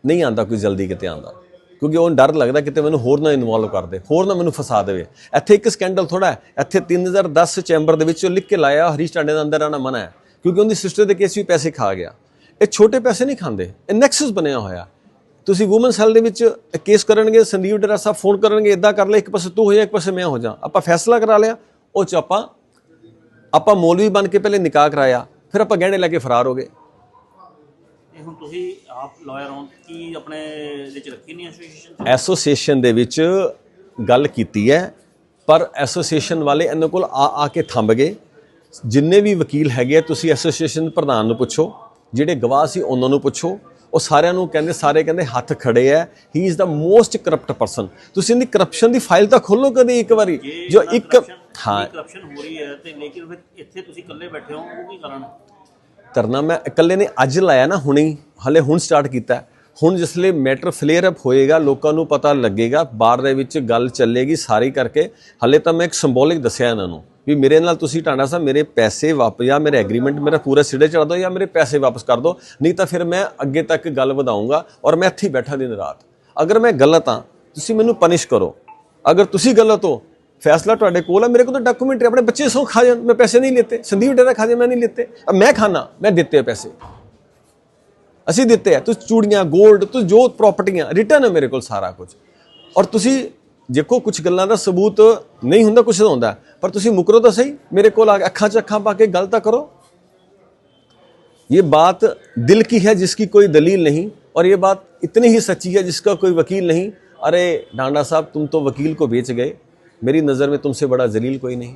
ਨਹੀਂ ਆਂਦਾ ਕੋਈ ਜਲਦੀ ਕਿਤੇ ਆਂਦਾ ਕਿਉਂਕਿ ਉਹ ਡਰ ਲੱਗਦਾ ਕਿਤੇ ਮੈਨੂੰ ਹੋਰ ਨਾ ਇਨਵੋਲਵ ਕਰ ਦੇ, ਹੋਰ ਨਾ ਮੈਨੂੰ ਫਸਾ ਦੇਵੇ। ਇੱਥੇ ਇੱਕ ਸਕੈਂਡਲ ਥੋੜਾ ਹੈ। ਇੱਥੇ 3010 ਚੈਂਬਰ ਦੇ ਵਿੱਚ ਉਹ ਲਿਖ ਕੇ ਲਾਇਆ, ਹਰੀਸ਼ ਟਾਂਡੇ ਦਾ ਅੰਦਰ ਆਣਾ ਮਨਾ ਹੈ। ਕਿਉਂਕਿ ਉਹਦੀ ਸਿਸਟਰ ਦੇ ਕੇਸ ਵੀ ਪੈਸੇ ਖਾ ਗਿਆ। ਇਹ ਛੋਟੇ ਪੈਸੇ ਨਹੀਂ ਖਾਂਦੇ। ਇਹ ਨੈਕਸਸ ਬਣਿਆ ਹੋਇਆ। ਤੁਸੀਂ ਔਮਨ ਸੈੱਲ ਦੇ ਵਿੱਚ ਕੇਸ ਕਰਨਗੇ, ਸੰਦੀਪ ਡਰਾ ਸਾਹਿਬ ਫੋਨ ਕਰਨਗੇ ਇਦਾਂ ਕਰ ਲੈ, ਇੱਕ ਪਾਸੇ ਤੂੰ ਹੋ ਜਾ, ਇੱਕ ਪਾਸੇ ਮੈਂ ਹੋ ਜਾ। ਆਪਾਂ ਫੈਸਲਾ ਕਰਾ ਲਿਆ, ਉਹ ਚ ਆਪਾਂ ਆਪਾਂ ਮੌਲਵੀ ਬਣ ਕੇ ਪਹਿਲੇ ਨਿਕਾਹ ਕਰਾਇਆ, ਫਿਰ ਆਪਾਂ ਗਹਿਣੇ ਲੈ ਕੇ ਫਰਾਰ ਹੋ ਗਏ। ਇਹ ਹੁਣ ਤੁਸੀਂ ਆਪ ਲਾਇਰ ਹੋ ਕੀ ਆਪਣੇ ਵਿੱਚ ਰੱਖੀ ਨਹੀਂ ਐਸੋਸੀਏਸ਼ਨ ਐਸੋਸੀਏਸ਼ਨ ਦੇ ਵਿੱਚ ਗੱਲ ਕੀਤੀ ਹੈ ਪਰ ਐਸੋਸੀਏਸ਼ਨ ਵਾਲੇ ਇਹਨਾਂ ਕੋਲ ਆ ਆ ਕੇ ਥੰਬ ਗਏ। ਜਿੰਨੇ ਵੀ ਵਕੀਲ ਹੈਗੇ ਆ ਤੁਸੀਂ ਐਸੋਸੀਏਸ਼ਨ ਪ੍ਰਧਾਨ ਨੂੰ ਪੁੱਛੋ ਜਿਹੜੇ ਗਵਾਹ ਸੀ ਉਹਨਾਂ ਨੂੰ ਪੁੱਛੋ। ਉਹ ਸਾਰਿਆਂ ਨੂੰ ਕਹਿੰਦੇ ਸਾਰੇ ਕਹਿੰਦੇ ਹੱਥ ਖੜੇ ਆ he is the most corrupt person ਤੁਸੀਂ ਇਹਦੀ ਕਰਪਸ਼ਨ ਦੀ ਫਾਈਲ ਤਾਂ ਖੋਲੋ ਕਦੇ ਇੱਕ ਵਾਰੀ। ਜੋ ਇੱਕ ਹਾਂ। ਕਰਪਸ਼ਨ ਹੋ ਰਹੀ ਹੈ ਤੇ ਲੇਕਿਨ ਫਿਰ ਇੱਥੇ ਤੁਸੀਂ ਇਕੱਲੇ ਬੈਠੇ ਹੋ ਉਹ ਕੀ ਕਾਰਨ ਧਰਨਾ ਮੈਂ ਇਕੱਲੇ ਨੇ ਅੱਜ ਲਾਇਆ ਨਾ, ਹੁਣੇ ਹੀ, ਹਲੇ ਹੁਣ ਸਟਾਰਟ ਕੀਤਾ। ਹੈ। ਹੁਣ ਜਿਸਲੇ ਮੈਟਰ ਫਲੇਅਰ ਅਪ ਹੋਏਗਾ, ਲੋਕਾਂ ਨੂੰ ਪਤਾ ਲੱਗੇਗਾ, ਬਾਹਰ ਦੇ ਵਿੱਚ ਗੱਲ ਚੱਲੇਗੀ ਸਾਰੀ ਕਰਕੇ, ਹਲੇ ਤਾਂ ਮੈਂ ਇੱਕ ਸਿੰਬੋਲਿਕ ਦੱਸਿਆ ਇਹਨਾਂ ਨੂੰ ਵੀ ਮੇਰੇ ਨਾਲ ਤੁਸੀਂ ਟਾਂਡਾ ਸਾਹਿਬ, ਮੇਰੇ ਪੈਸੇ ਵਾਪਸ ਜਾਂ ਮੇਰੇ ਐਗਰੀਮੈਂਟ ਮੇਰਾ ਪੂਰਾ ਸਿਰੇ ਚੜਾ ਦਿਓ ਜਾਂ ਮੇਰੇ ਪੈਸੇ ਵਾਪਸ ਕਰ ਦਿਓ ਨਹੀਂ ਤਾਂ ਫਿਰ ਮੈਂ ਅੱਗੇ ਤੱਕ ਗੱਲ ਵਧਾਉਂਗਾ ਔਰ ਮੈਂ ਇੱਥੇ ਬੈਠਾ ਦਿਨ ਰਾਤ। ਅਗਰ ਮੈਂ ਗਲਤ ਹਾਂ, ਤੁਸੀਂ ਮੈਨੂੰ ਪਨਿਸ਼ ਕਰੋ। ਅਗਰ ਤੁਸੀਂ ਗਲਤ ਹੋ ਫੈਸਲਾ ਤੁਹਾਡੇ ਕੋਲ ਹੈ ਮੇਰੇ ਕੋਲ ਤਾਂ ਡਾਕੂਮੈਂਟਰੀ ਆਪਣੇ ਬੱਚੇ ਸੋ ਖਾ ਜਾਣ, ਮੈਂ ਪੈਸੇ ਨਹੀਂ ਲੈਤੇ, ਸੰਦੀਪ ਡੇਰਾ ਖਾ ਜਾ ਮੈਂ ਨਹੀਂ ਲੈਤੇ। ਆ ਮੈਂ ਖਾਣਾ ਮੈਂ ਦਿੱਤੇ ਪੈਸੇ। ਅਸੀਂ ਦਿੱਤੇ ਆ, ਤੁਸੀਂ ਚੂੜੀਆਂ 골ਡ ਤੁਸੀਂ ਜੋ ਪ੍ਰਾਪਰਟੀਆਂ ਰਿਟਰਨ ਹੈ ਮੇਰੇ ਕੋਲ ਸਾਰਾ ਕੁਝ। ਔਰ ਤੁਸੀਂ ਦੇਖੋ, ਕੁਝ ਗੱਲਾਂ ਦਾ ਸਬੂਤ ਨਹੀਂ ਹੁੰਦਾ ਕੁਝ ਹੁੰਦਾ। ਪਰ ਤੁਸੀਂ ਮੁਕਰੋ ਤਾਂ ਸਹੀ, ਮੇਰੇ ਕੋਲ ਆ ਕੇ ਅੱਖਾਂ 'ਚ ਅੱਖਾਂ ਪਾ ਕੇ ਗੱਲ ਤਾਂ ਕਰੋ। ये बात दिल की है जिसकी ਕੋਈ ਦਲੀਲ ਨਹੀਂ, ਔਰ ਇਹ ਬਾਤ ਇਤਨੀ ਹੀ ਸੱਚੀ ਹੈ ਜਿਸ कोई वकील नहीं अरे डांडा साहब तुम तो ਵਕੀਲ ਕੋ ਵੇਚ ਗਏ। मेरी नज़र में तुमसे बड़ा जलील कोई नहीं